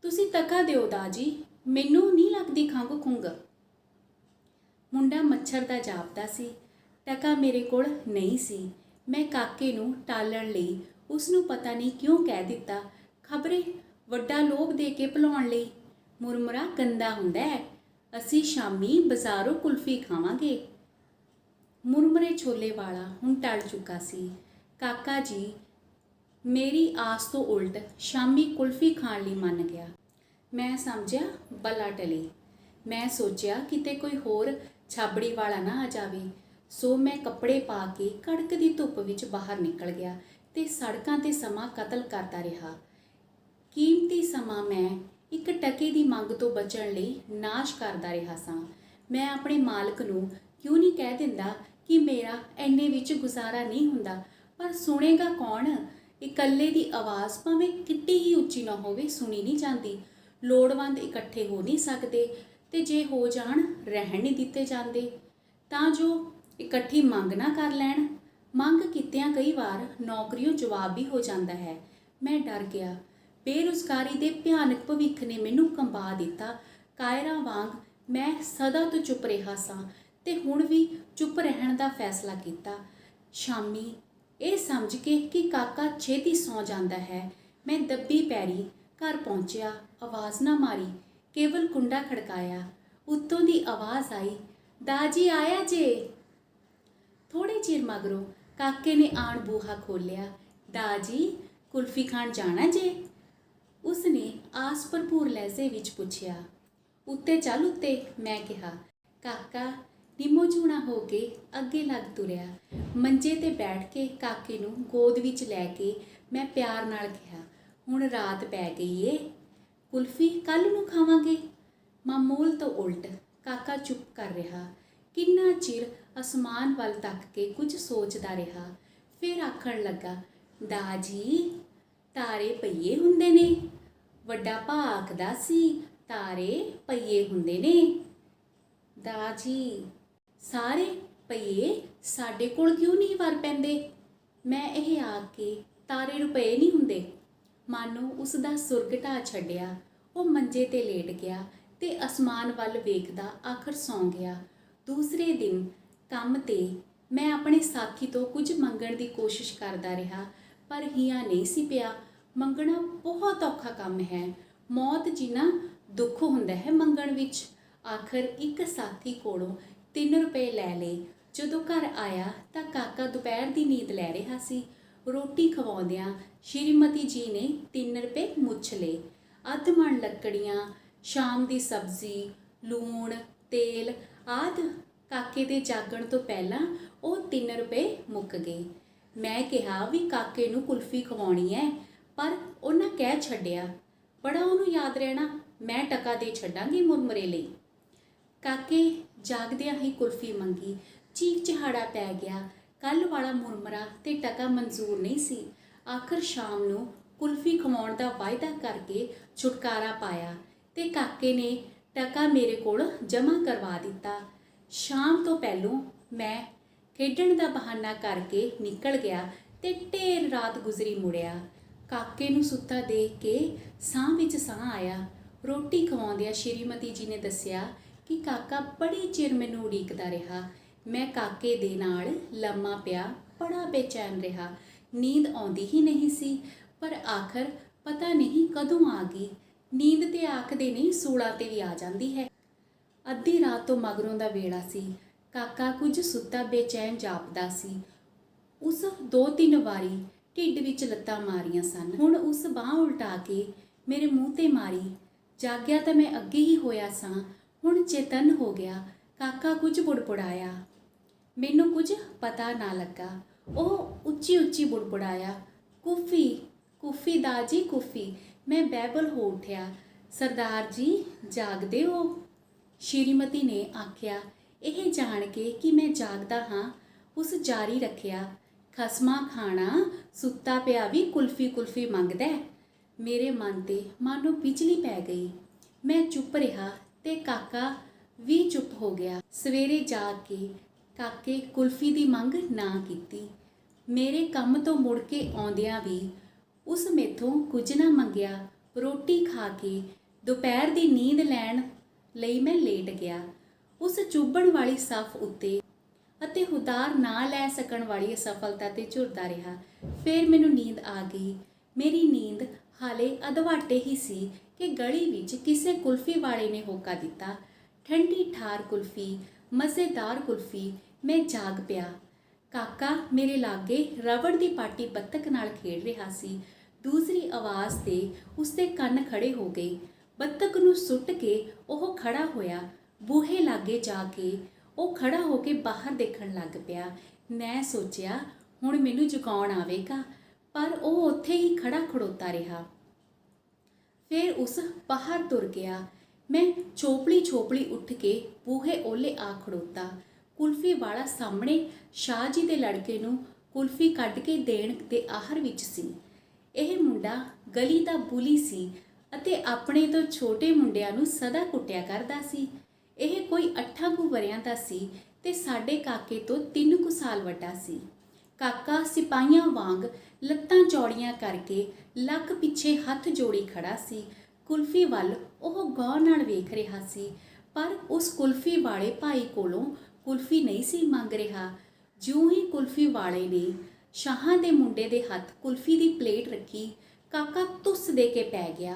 ਤੁਸੀਂ ਤਕਾ ਦਿਓ ਦਾਜੀ ਮੈਨੂੰ ਨਹੀਂ ਲੱਗਦੀ ਖੰਗ ਖੁੰਗ ਮੁੰਡਾ ਮੱਛਰ ਦਾ ਜਾਪਦਾ ਸੀ ਟਕਾ ਮੇਰੇ ਕੋਲ ਨਹੀਂ ਸੀ। ਮੈਂ ਕਾਕੇ ਨੂੰ ਟਾਲਣ ਲਈ ਉਸ ਨੂੰ ਪਤਾ ਨਹੀਂ ਕਿਉਂ ਕਹਿ ਦਿੱਤਾ, ਖਬਰੇ ਵੱਡਾ ਲੋਭ ਦੇ ਕੇ ਭੁਲਾਉਣ ਲਈ। ਮੁਰਮੁਰਾ ਗੰਦਾ ਹੁੰਦਾ ਹੈ। ਅਸੀਂ ਸ਼ਾਮੀ ਬਾਜ਼ਾਰੋਂ ਕੁਲਫੀ ਖਾਵਾਂਗੇ। ਮੁਰਮਰੇ ਛੋਲੇ ਵਾਲਾ ਹੁਣ ਟਲ ਚੁੱਕਾ ਸੀ। ਕਾਕਾ ਜੀ, ਮੇਰੀ ਆਸ ਤੋਂ ਉਲਟ ਸ਼ਾਮੀ ਕੁਲਫੀ ਖਾਣ ਲਈ ਮੰਨ ਗਿਆ। ਮੈਂ ਸਮਝਿਆ, ਬਲਾ ਟਲੇ। ਮੈਂ ਸੋਚਿਆ ਕਿਤੇ ਕੋਈ ਹੋਰ ਛਾਬੜੀ ਵਾਲਾ ਨਾ ਆ ਜਾਵੇ। ਸੋ ਮੈਂ ਕੱਪੜੇ ਪਾ ਕੇ ਕੜਕਦੀ ਧੁੱਪ ਵਿੱਚ ਬਾਹਰ ਨਿਕਲ ਗਿਆ ਤੇ ਸੜਕਾਂ ਤੇ ਸਮਾਂ ਕਤਲ ਕਰਦਾ ਰਿਹਾ। ਕੀਮਤੀ ਸਮਾਂ ਮੈਂ ਇੱਕ ਟਕੇ ਦੀ ਮੰਗ ਤੋਂ ਬਚਣ ਲਈ ਨਾਸ਼ ਕਰਦਾ ਰਿਹਾ ਸਾਂ। ਮੈਂ ਆਪਣੇ ਮਾਲਕ ਨੂੰ ਕਿਉਂ ਨਹੀਂ ਕਹਿ ਦਿੰਦਾ ਕਿ ਮੇਰਾ ਐਨੇ ਵਿੱਚ ਗੁਜ਼ਾਰਾ ਨਹੀਂ ਹੁੰਦਾ, ਪਰ ਸੁਣੇਗਾ ਕੌਣ? ਇਕੱਲੇ ਦੀ ਆਵਾਜ਼ ਭਾਵੇਂ ਕਿੱਡੀ ਹੀ ਉੱਚੀ ਨਾ ਹੋਵੇ, ਸੁਣੀ ਨਹੀਂ ਜਾਂਦੀ। ਲੋੜਵੰਦ ਇਕੱਠੇ ਹੋ ਨਹੀਂ ਸਕਦੇ ਤੇ ਜੇ ਹੋ ਜਾਣ, ਰਹਿਣ ਨਹੀਂ ਦਿੱਤੇ ਜਾਂਦੇ। ਤਾਂ ਜੋ ਇਕੱਠੀ ਮੰਗ ਨਾ ਕਰ ਲੈਣ। ਮੰਗ ਕੀਤਿਆਂ ਕਈ ਵਾਰ ਨੌਕਰੀਓ ਜਵਾਬ ਵੀ ਹੋ ਜਾਂਦਾ ਹੈ। ਮੈਂ ਡਰ ਗਿਆ। ਬੇਰੁਜ਼ਗਾਰੀ ਦੇ ਭਿਆਨਕ ਭਵਿੱਖ ਨੇ ਮੈਨੂੰ ਕੰਬਾ ਦਿੱਤਾ। ਕਾਇਰਾਂ ਵਾਂਗ ਮੈਂ ਸਦਾ ਤੋਂ ਚੁੱਪ ਰਿਹਾ ਸਾਂ ਤੇ ਹੁਣ ਵੀ ਚੁੱਪ ਰਹਿਣ ਦਾ ਫੈਸਲਾ ਕੀਤਾ। ਸ਼ਾਮੀ ਇਹ ਸਮਝ ਕੇ ਕਿ ਕਾਕਾ ਛੇਤੀ ਸੌ ਜਾਂਦਾ ਹੈ, ਮੈਂ ਦੱਬੀ ਪੈਰੀ ਘਰ ਪਹੁੰਚਿਆ, ਆਵਾਜ਼ ਨਾ ਮਾਰੀ, ਕੇਵਲ ਕੁੰਡਾ ਖੜਕਾਇਆ। ਉੱਤੋਂ ਦੀ ਆਵਾਜ਼ ਆਈ, ਦਾਜੀ ਆਇਆ ਜੇ? ਥੋੜੇ ਚਿਰ ਮਗਰੋਂ ਕਾਕੇ ਨੇ ਆਣ ਬੂਹਾ ਖੋਲਿਆ ਦਾਜੀ, ਕੁਲਫੀ ਖਾਣ ਜਾਣਾ ਜੇ? ਉਸਨੇ ਆਸ ਭਰਪੂਰ ਲਹਿਜ਼ੇ ਵਿੱਚ ਪੁੱਛਿਆ, ਉੱਤੇ ਚੱਲ ਉੱਤੇ, ਮੈਂ ਕਿਹਾ। ਕਾਕਾ, ਨਿੰਮੋ ਝੂਣਾ ਹੋ ਕੇ ਅੱਗੇ ਲੱਗ ਤੁਰਿਆ। ਮੰਜੇ ਤੇ ਬੈਠ ਕੇ ਕਾਕੇ ਨੂੰ ਗੋਦ ਵਿੱਚ ਲੈ ਕੇ ਮੈਂ ਪਿਆਰ ਨਾਲ ਕਿਹਾ, ਹੁਣ ਰਾਤ ਪੈ ਗਈ ਏ। ਕੁਲਫੀ ਕੱਲ ਨੂੰ ਖਾਵਾਂਗੇ? ਮਾਮੂਲ ਤੋਂ ਉਲਟ ਕਾਕਾ ਚੁੱਪ ਕਰ ਰਿਹਾ। ਕਿੰਨਾ ਚਿਰ ਅਸਮਾਨ ਵੱਲ ਤੱਕ ਕੇ ਕੁਝ ਸੋਚਦਾ ਰਿਹਾ, ਫਿਰ ਆਖਣ ਲੱਗਾ ਦਾ ਜੀ ਤਾਰੇ ਪਈਏ ਹੁੰਦੇ ਨੇ। ਵੱਡਾ ਭਾ ਆਖਦਾ ਸੀ, ਤਾਰੇ ਪਈਏ ਹੁੰਦੇ ਨੇ। ਦਾ ਜੀ ਸਾਰੇ ਪਈਏ ਸਾਡੇ ਕੋਲ ਕਿਉਂ ਨਹੀਂ ਵਰ ਪੈਂਦੇ? ਮੈਂ ਇਹ ਆਖ ਕੇ ਤਾਰੇ ਰੁਪਏ ਨਹੀਂ ਹੁੰਦੇ। ਮਾਨੋ ਉਸ ਦਾ ਸੁਰਗ ਢਾ ਛੱਡਿਆ, ਉਹ ਮੰਜੇ ਤੇ ਲੇਟ ਗਿਆ ਤੇ ਅਸਮਾਨ ਵੱਲ ਵੇਖਦਾ ਆਖਰ ਸੌਂ ਗਿਆ। ਦੂਸਰੇ ਦਿਨ ਕੰਮ ਤੇ ਮੈਂ ਆਪਣੇ ਸਾਥੀ ਤੋਂ ਕੁਝ ਮੰਗਣ ਦੀ ਕੋਸ਼ਿਸ਼ ਕਰਦਾ ਰਿਹਾ, ਪਰ ਹਿਆ ਨਹੀਂ ਸੀ ਪਿਆ। ਮੰਗਣਾ ਬਹੁਤ ਔਖਾ ਕੰਮ ਹੈ। ਮੌਤ ਜਿੰਨਾ ਦੁੱਖ ਹੁੰਦਾ ਹੈ ਮੰਗਣ ਵਿੱਚ। ਆਖਰ ਇੱਕ ਸਾਥੀ ਕੋਲੋਂ 3 ਰੁਪਏ ਲੈ ਲਏ। ਜਦੋਂ ਘਰ ਆਇਆ ਤਾਂ ਕਾਕਾ ਦੁਪਹਿਰ ਦੀ ਨੀਂਦ ਲੈ ਰਿਹਾ ਸੀ। ਰੋਟੀ ਖਵਾਉਂਦਿਆਂ ਸ਼੍ਰੀਮਤੀ ਜੀ ਨੇ 3 ਰੁਪਏ ਮੁੱਛ ਲਏ। ਅੱਧ ਮਣ ਲੱਕੜੀਆਂ, ਸ਼ਾਮ ਦੀ ਸਬਜ਼ੀ, ਲੂਣ, ਤੇਲ ਆਦ ਕਾਕੇ ਦੇ ਜਾਗਣ ਤੋਂ ਪਹਿਲਾਂ ਉਹ 3 ਰੁਪਏ ਮੁੱਕ ਗਏ। ਮੈਂ ਕਿਹਾ ਵੀ ਕਾਕੇ ਨੂੰ ਕੁਲਫੀ ਖਵਾਉਣੀ ਹੈ। ਪਰ ਉਹਨਾਂ ਕਹਿ ਛੱਡਿਆ, ਬੜਾ ਉਹਨੂੰ ਯਾਦ ਰਹਿਣਾ, ਮੈਂ ਟਕਾ ਦੇ ਛੱਡਾਂਗੀ ਮੁਰਮਰੇ ਲਈ। ਕਾਕੇ ਜਾਗਦਿਆਂ ਹੀ ਕੁਲਫੀ ਮੰਗੀ, ਚੀਕ ਚਿਹਾੜਾ ਪੈ ਗਿਆ। ਕੱਲ ਵਾਲਾ ਮੁਰਮਰਾ ਤੇ ਟਕਾ ਮਨਜ਼ੂਰ ਨਹੀਂ ਸੀ। ਆਖਰ ਸ਼ਾਮ ਨੂੰ ਕੁਲਫੀ ਖਵਾਉਣ ਦਾ ਵਾਅਦਾ ਕਰਕੇ ਛੁਟਕਾਰਾ ਪਾਇਆ ਤੇ ਕਾਕੇ ਨੇ ਟਕਾ ਮੇਰੇ ਕੋਲ ਜਮ੍ਹਾਂ ਕਰਵਾ ਦਿੱਤਾ। ਸ਼ਾਮ ਤੋਂ ਪਹਿਲੋਂ ਮੈਂ ਖੇਡਣ ਦਾ ਬਹਾਨਾ ਕਰਕੇ ਨਿਕਲ ਗਿਆ ਤੇ ਢੇਰ ਰਾਤ ਗੁਜ਼ਰੀ ਮੁੜਿਆ। ਕਾਕੇ ਨੂੰ ਸੁੱਤਾ ਦੇਖ ਕੇ ਸਾਹ ਵਿੱਚ ਸਾਹ ਆਇਆ। ਰੋਟੀ ਖਵਾਉਂਦਿਆਂ ਸ਼੍ਰੀਮਤੀ ਜੀ ਨੇ ਦੱਸਿਆ ਕਿ ਕਾਕਾ ਬੜੀ ਚਿਰ ਮੈਨੂੰ ਉਡੀਕਦਾ ਰਿਹਾ। ਮੈਂ ਕਾਕੇ ਦੇ ਨਾਲ ਲੰਮਾ ਪਿਆ, ਬੜਾ ਬੇਚੈਨ ਰਿਹਾ। ਨੀਂਦ ਆਉਂਦੀ ਹੀ ਨਹੀਂ ਸੀ, ਪਰ ਆਖਰ ਪਤਾ ਨਹੀਂ ਕਦੋਂ ਆ ਗਈ। ਨੀਂਦ ਤੇ ਆਖਦੇ ਨਹੀਂ, ਸੂਲਾਂ ਤੇ ਵੀ ਆ ਜਾਂਦੀ ਹੈ। ਅੱਧੀ ਰਾਤ ਤੋਂ ਮਗਰੋਂ ਦਾ ਵੇਲਾ ਸੀ। ਕਾਕਾ ਕੁਝ ਸੁੱਤਾ ਬੇਚੈਨ ਜਾਪਦਾ ਸੀ। ਉਸ ਦੋ ਤਿੰਨ ਵਾਰੀ ਢਿੱਡ ਵਿੱਚ ਲੱਤਾਂ ਮਾਰੀਆਂ ਸਨ। ਹੁਣ ਉਸ ਬਾਹ ਉਲਟਾ ਕੇ ਮੇਰੇ ਮੂੰਹ ਤੇ ਮਾਰੀ। ਜਾਗਿਆ ਤਾਂ ਮੈਂ ਅੱਗੇ ਹੀ ਹੋਇਆ ਸਾਂ। ਹੁਣ ਚੇਤਨ ਹੋ ਗਿਆ। ਕਾਕਾ ਕੁਝ ਬੁੜਬੁੜਾਇਆ। ਮੈਨੂੰ ਕੁਝ ਪਤਾ ਨਾ ਲੱਗਾ। ਉਹ ਉੱਚੀ ਉੱਚੀ ਬੁੜਬੁੜਾਇਆ। ਕੁਫੀ ਕੁਫੀ ਦਾਜੀ ਕੁਫੀ। ਮੈਂ ਬੈਬਲ ਹੋ ਉਠਿਆ। ਸਰਦਾਰ ਜੀ, ਜਾਗਦੇ ਹੋ? ਸ਼੍ਰੀਮਤੀ ਨੇ ਆਖਿਆ। ਇਹ ਜਾਣ ਕੇ ਕਿ ਮੈਂ ਜਾਗਦਾ ਹਾਂ, ਉਸ ਜਾਰੀ ਰੱਖਿਆ। ਖਸਮਾ ਖਾਣਾ ਸੁੱਤਾ ਪਿਆ ਵੀ ਕੁਲਫੀ ਕੁਲਫੀ ਮੰਗਦਾ ਹੈ। ਮੇਰੇ ਮਨ ਤੇ ਮਾਨੋ ਬਿਜਲੀ ਪੈ ਗਈ। ਮੈਂ ਚੁੱਪ ਰਿਹਾ ਤੇ ਕਾਕਾ ਵੀ ਚੁੱਪ ਹੋ ਗਿਆ। ਸਵੇਰੇ ਜਾ ਕੇ ਕਾਕੇ ਕੁਲਫੀ ਦੀ ਮੰਗ ਨਾ ਕੀਤੀ। ਮੇਰੇ ਕੰਮ ਤੋਂ ਮੁੜ ਕੇ ਆਉਂਦਿਆਂ ਵੀ ਉਸ ਮੇਥੋਂ ਕੁਝ ਨਾ ਮੰਗਿਆ। ਰੋਟੀ ਖਾ ਕੇ ਦੁਪਹਿਰ ਦੀ ਨੀਂਦ ਲੈਣ ਲਈ ਮੈਂ ਲੇਟ ਗਿਆ। ਉਸ ਚੁੱਭਣ ਵਾਲੀ ਸਫ ਉੱਤੇ ਅਤੇ ਹੁਦਾਰ ਨਾ ਲੈ ਸਕਣ ਵਾਲੀ ਅਸਫਲਤਾ ਤੇ ਝੁਰਦਾ ਰਿਹਾ। ਫਿਰ ਮੈਨੂੰ ਨੀਂਦ ਆ ਗਈ। ਮੇਰੀ ਨੀਂਦ ਹਾਲੇ ਅਧਵਾਟੇ ਹੀ ਸੀ ਕਿ ਗਲੀ ਵਿੱਚ ਕਿਸੇ ਕੁਲਫੀ ਵਾਲੇ ਨੇ ਹੋਕਾ ਦਿੱਤਾ। ਠੰਡੀ ਠਾਰ ਕੁਲਫੀ, ਮਜ਼ੇਦਾਰ ਕੁਲਫੀ, ਮੈਂ ਜਾਗ ਪਿਆ। ਕਾਕਾ ਮੇਰੇ ਲਾਗੇ ਰਬੜ ਦੀ ਪਾਟੀ ਬੱਤਕ ਨਾਲ ਖੇਡ ਰਿਹਾ ਸੀ। ਦੂਸਰੀ ਆਵਾਜ਼ ਤੇ ਉਸਦੇ ਕੰਨ ਖੜੇ ਹੋ ਗਏ। ਬੱਤਕ ਨੂੰ ਸੁੱਟ ਕੇ ਉਹ ਖੜਾ ਹੋਇਆ। ਬੂਹੇ ਲਾਗੇ ਜਾ ਕੇ ਉਹ ਖੜਾ ਹੋ ਕੇ ਬਾਹਰ ਦੇਖਣ ਲੱਗ ਪਿਆ। ਮੈਂ ਸੋਚਿਆ, ਹੁਣ ਮੈਨੂੰ ਜੁਕਾਉਣ ਆਵੇਗਾ, ਪਰ ਉਹ ਉੱਥੇ ਹੀ ਖੜਾ ਖੜੋਤਾ ਰਿਹਾ। ਫਿਰ ਉਸ ਬਾਹਰ ਤੁਰ ਗਿਆ। ਮੈਂ ਛੋਪਲੀ ਛੋਪਲੀ ਉੱਠ ਕੇ ਬੂਹੇ ਓਲੇ ਆ ਖੜੋਤਾ। ਕੁਲਫੀ ਵਾਲਾ ਸਾਹਮਣੇ ਸ਼ਾਹ ਜੀ ਦੇ ਲੜਕੇ ਨੂੰ ਕੁਲਫੀ ਕੱਢ ਕੇ ਦੇਣ ਦੇ ਆਹਰ ਵਿੱਚ ਸੀ। ਇਹ ਮੁੰਡਾ ਗਲੀ ਦਾ ਬੁਲੀ ਸੀ ਅਤੇ ਆਪਣੇ ਤੋਂ ਛੋਟੇ ਮੁੰਡਿਆਂ ਨੂੰ ਸਦਾ ਕੁੱਟਿਆ ਕਰਦਾ ਸੀ। ਇਹ ਕੋਈ 8 ਕੁ ਵਰਿਆਂ ਦਾ ਸੀ ਤੇ ਸਾਡੇ ਕਾਕੇ ਤੋਂ 3 ਕੁ ਸਾਲ ਵੱਡਾ ਸੀ। ਕਾਕਾ ਸਿਪਾਹੀਆਂ ਵਾਂਗ ਲੱਤਾਂ ਚੌੜੀਆਂ ਕਰਕੇ ਲੱਕ ਪਿੱਛੇ ਹੱਥ ਜੋੜੀ ਖੜਾ ਸੀ। ਕੁਲਫੀ ਵੱਲ ਉਹ ਗੌਰ ਨਾਲ ਵੇਖ ਰਿਹਾ ਸੀ, ਪਰ ਉਸ ਕੁਲਫੀ ਵਾਲੇ ਭਾਈ ਕੋਲੋਂ ਕੁਲਫੀ ਨਹੀਂ ਸੀ ਮੰਗ ਰਿਹਾ। ਜਿਉਂ ਹੀ ਕੁਲਫੀ ਵਾਲੇ ਨੇ ਸ਼ਾਹਾਂ ਦੇ ਮੁੰਡੇ ਦੇ ਹੱਥ ਕੁਲਫੀ ਦੀ ਪਲੇਟ ਰੱਖੀ, ਕਾਕਾ ਤੁਸ ਦੇ ਕੇ ਪੈ ਗਿਆ।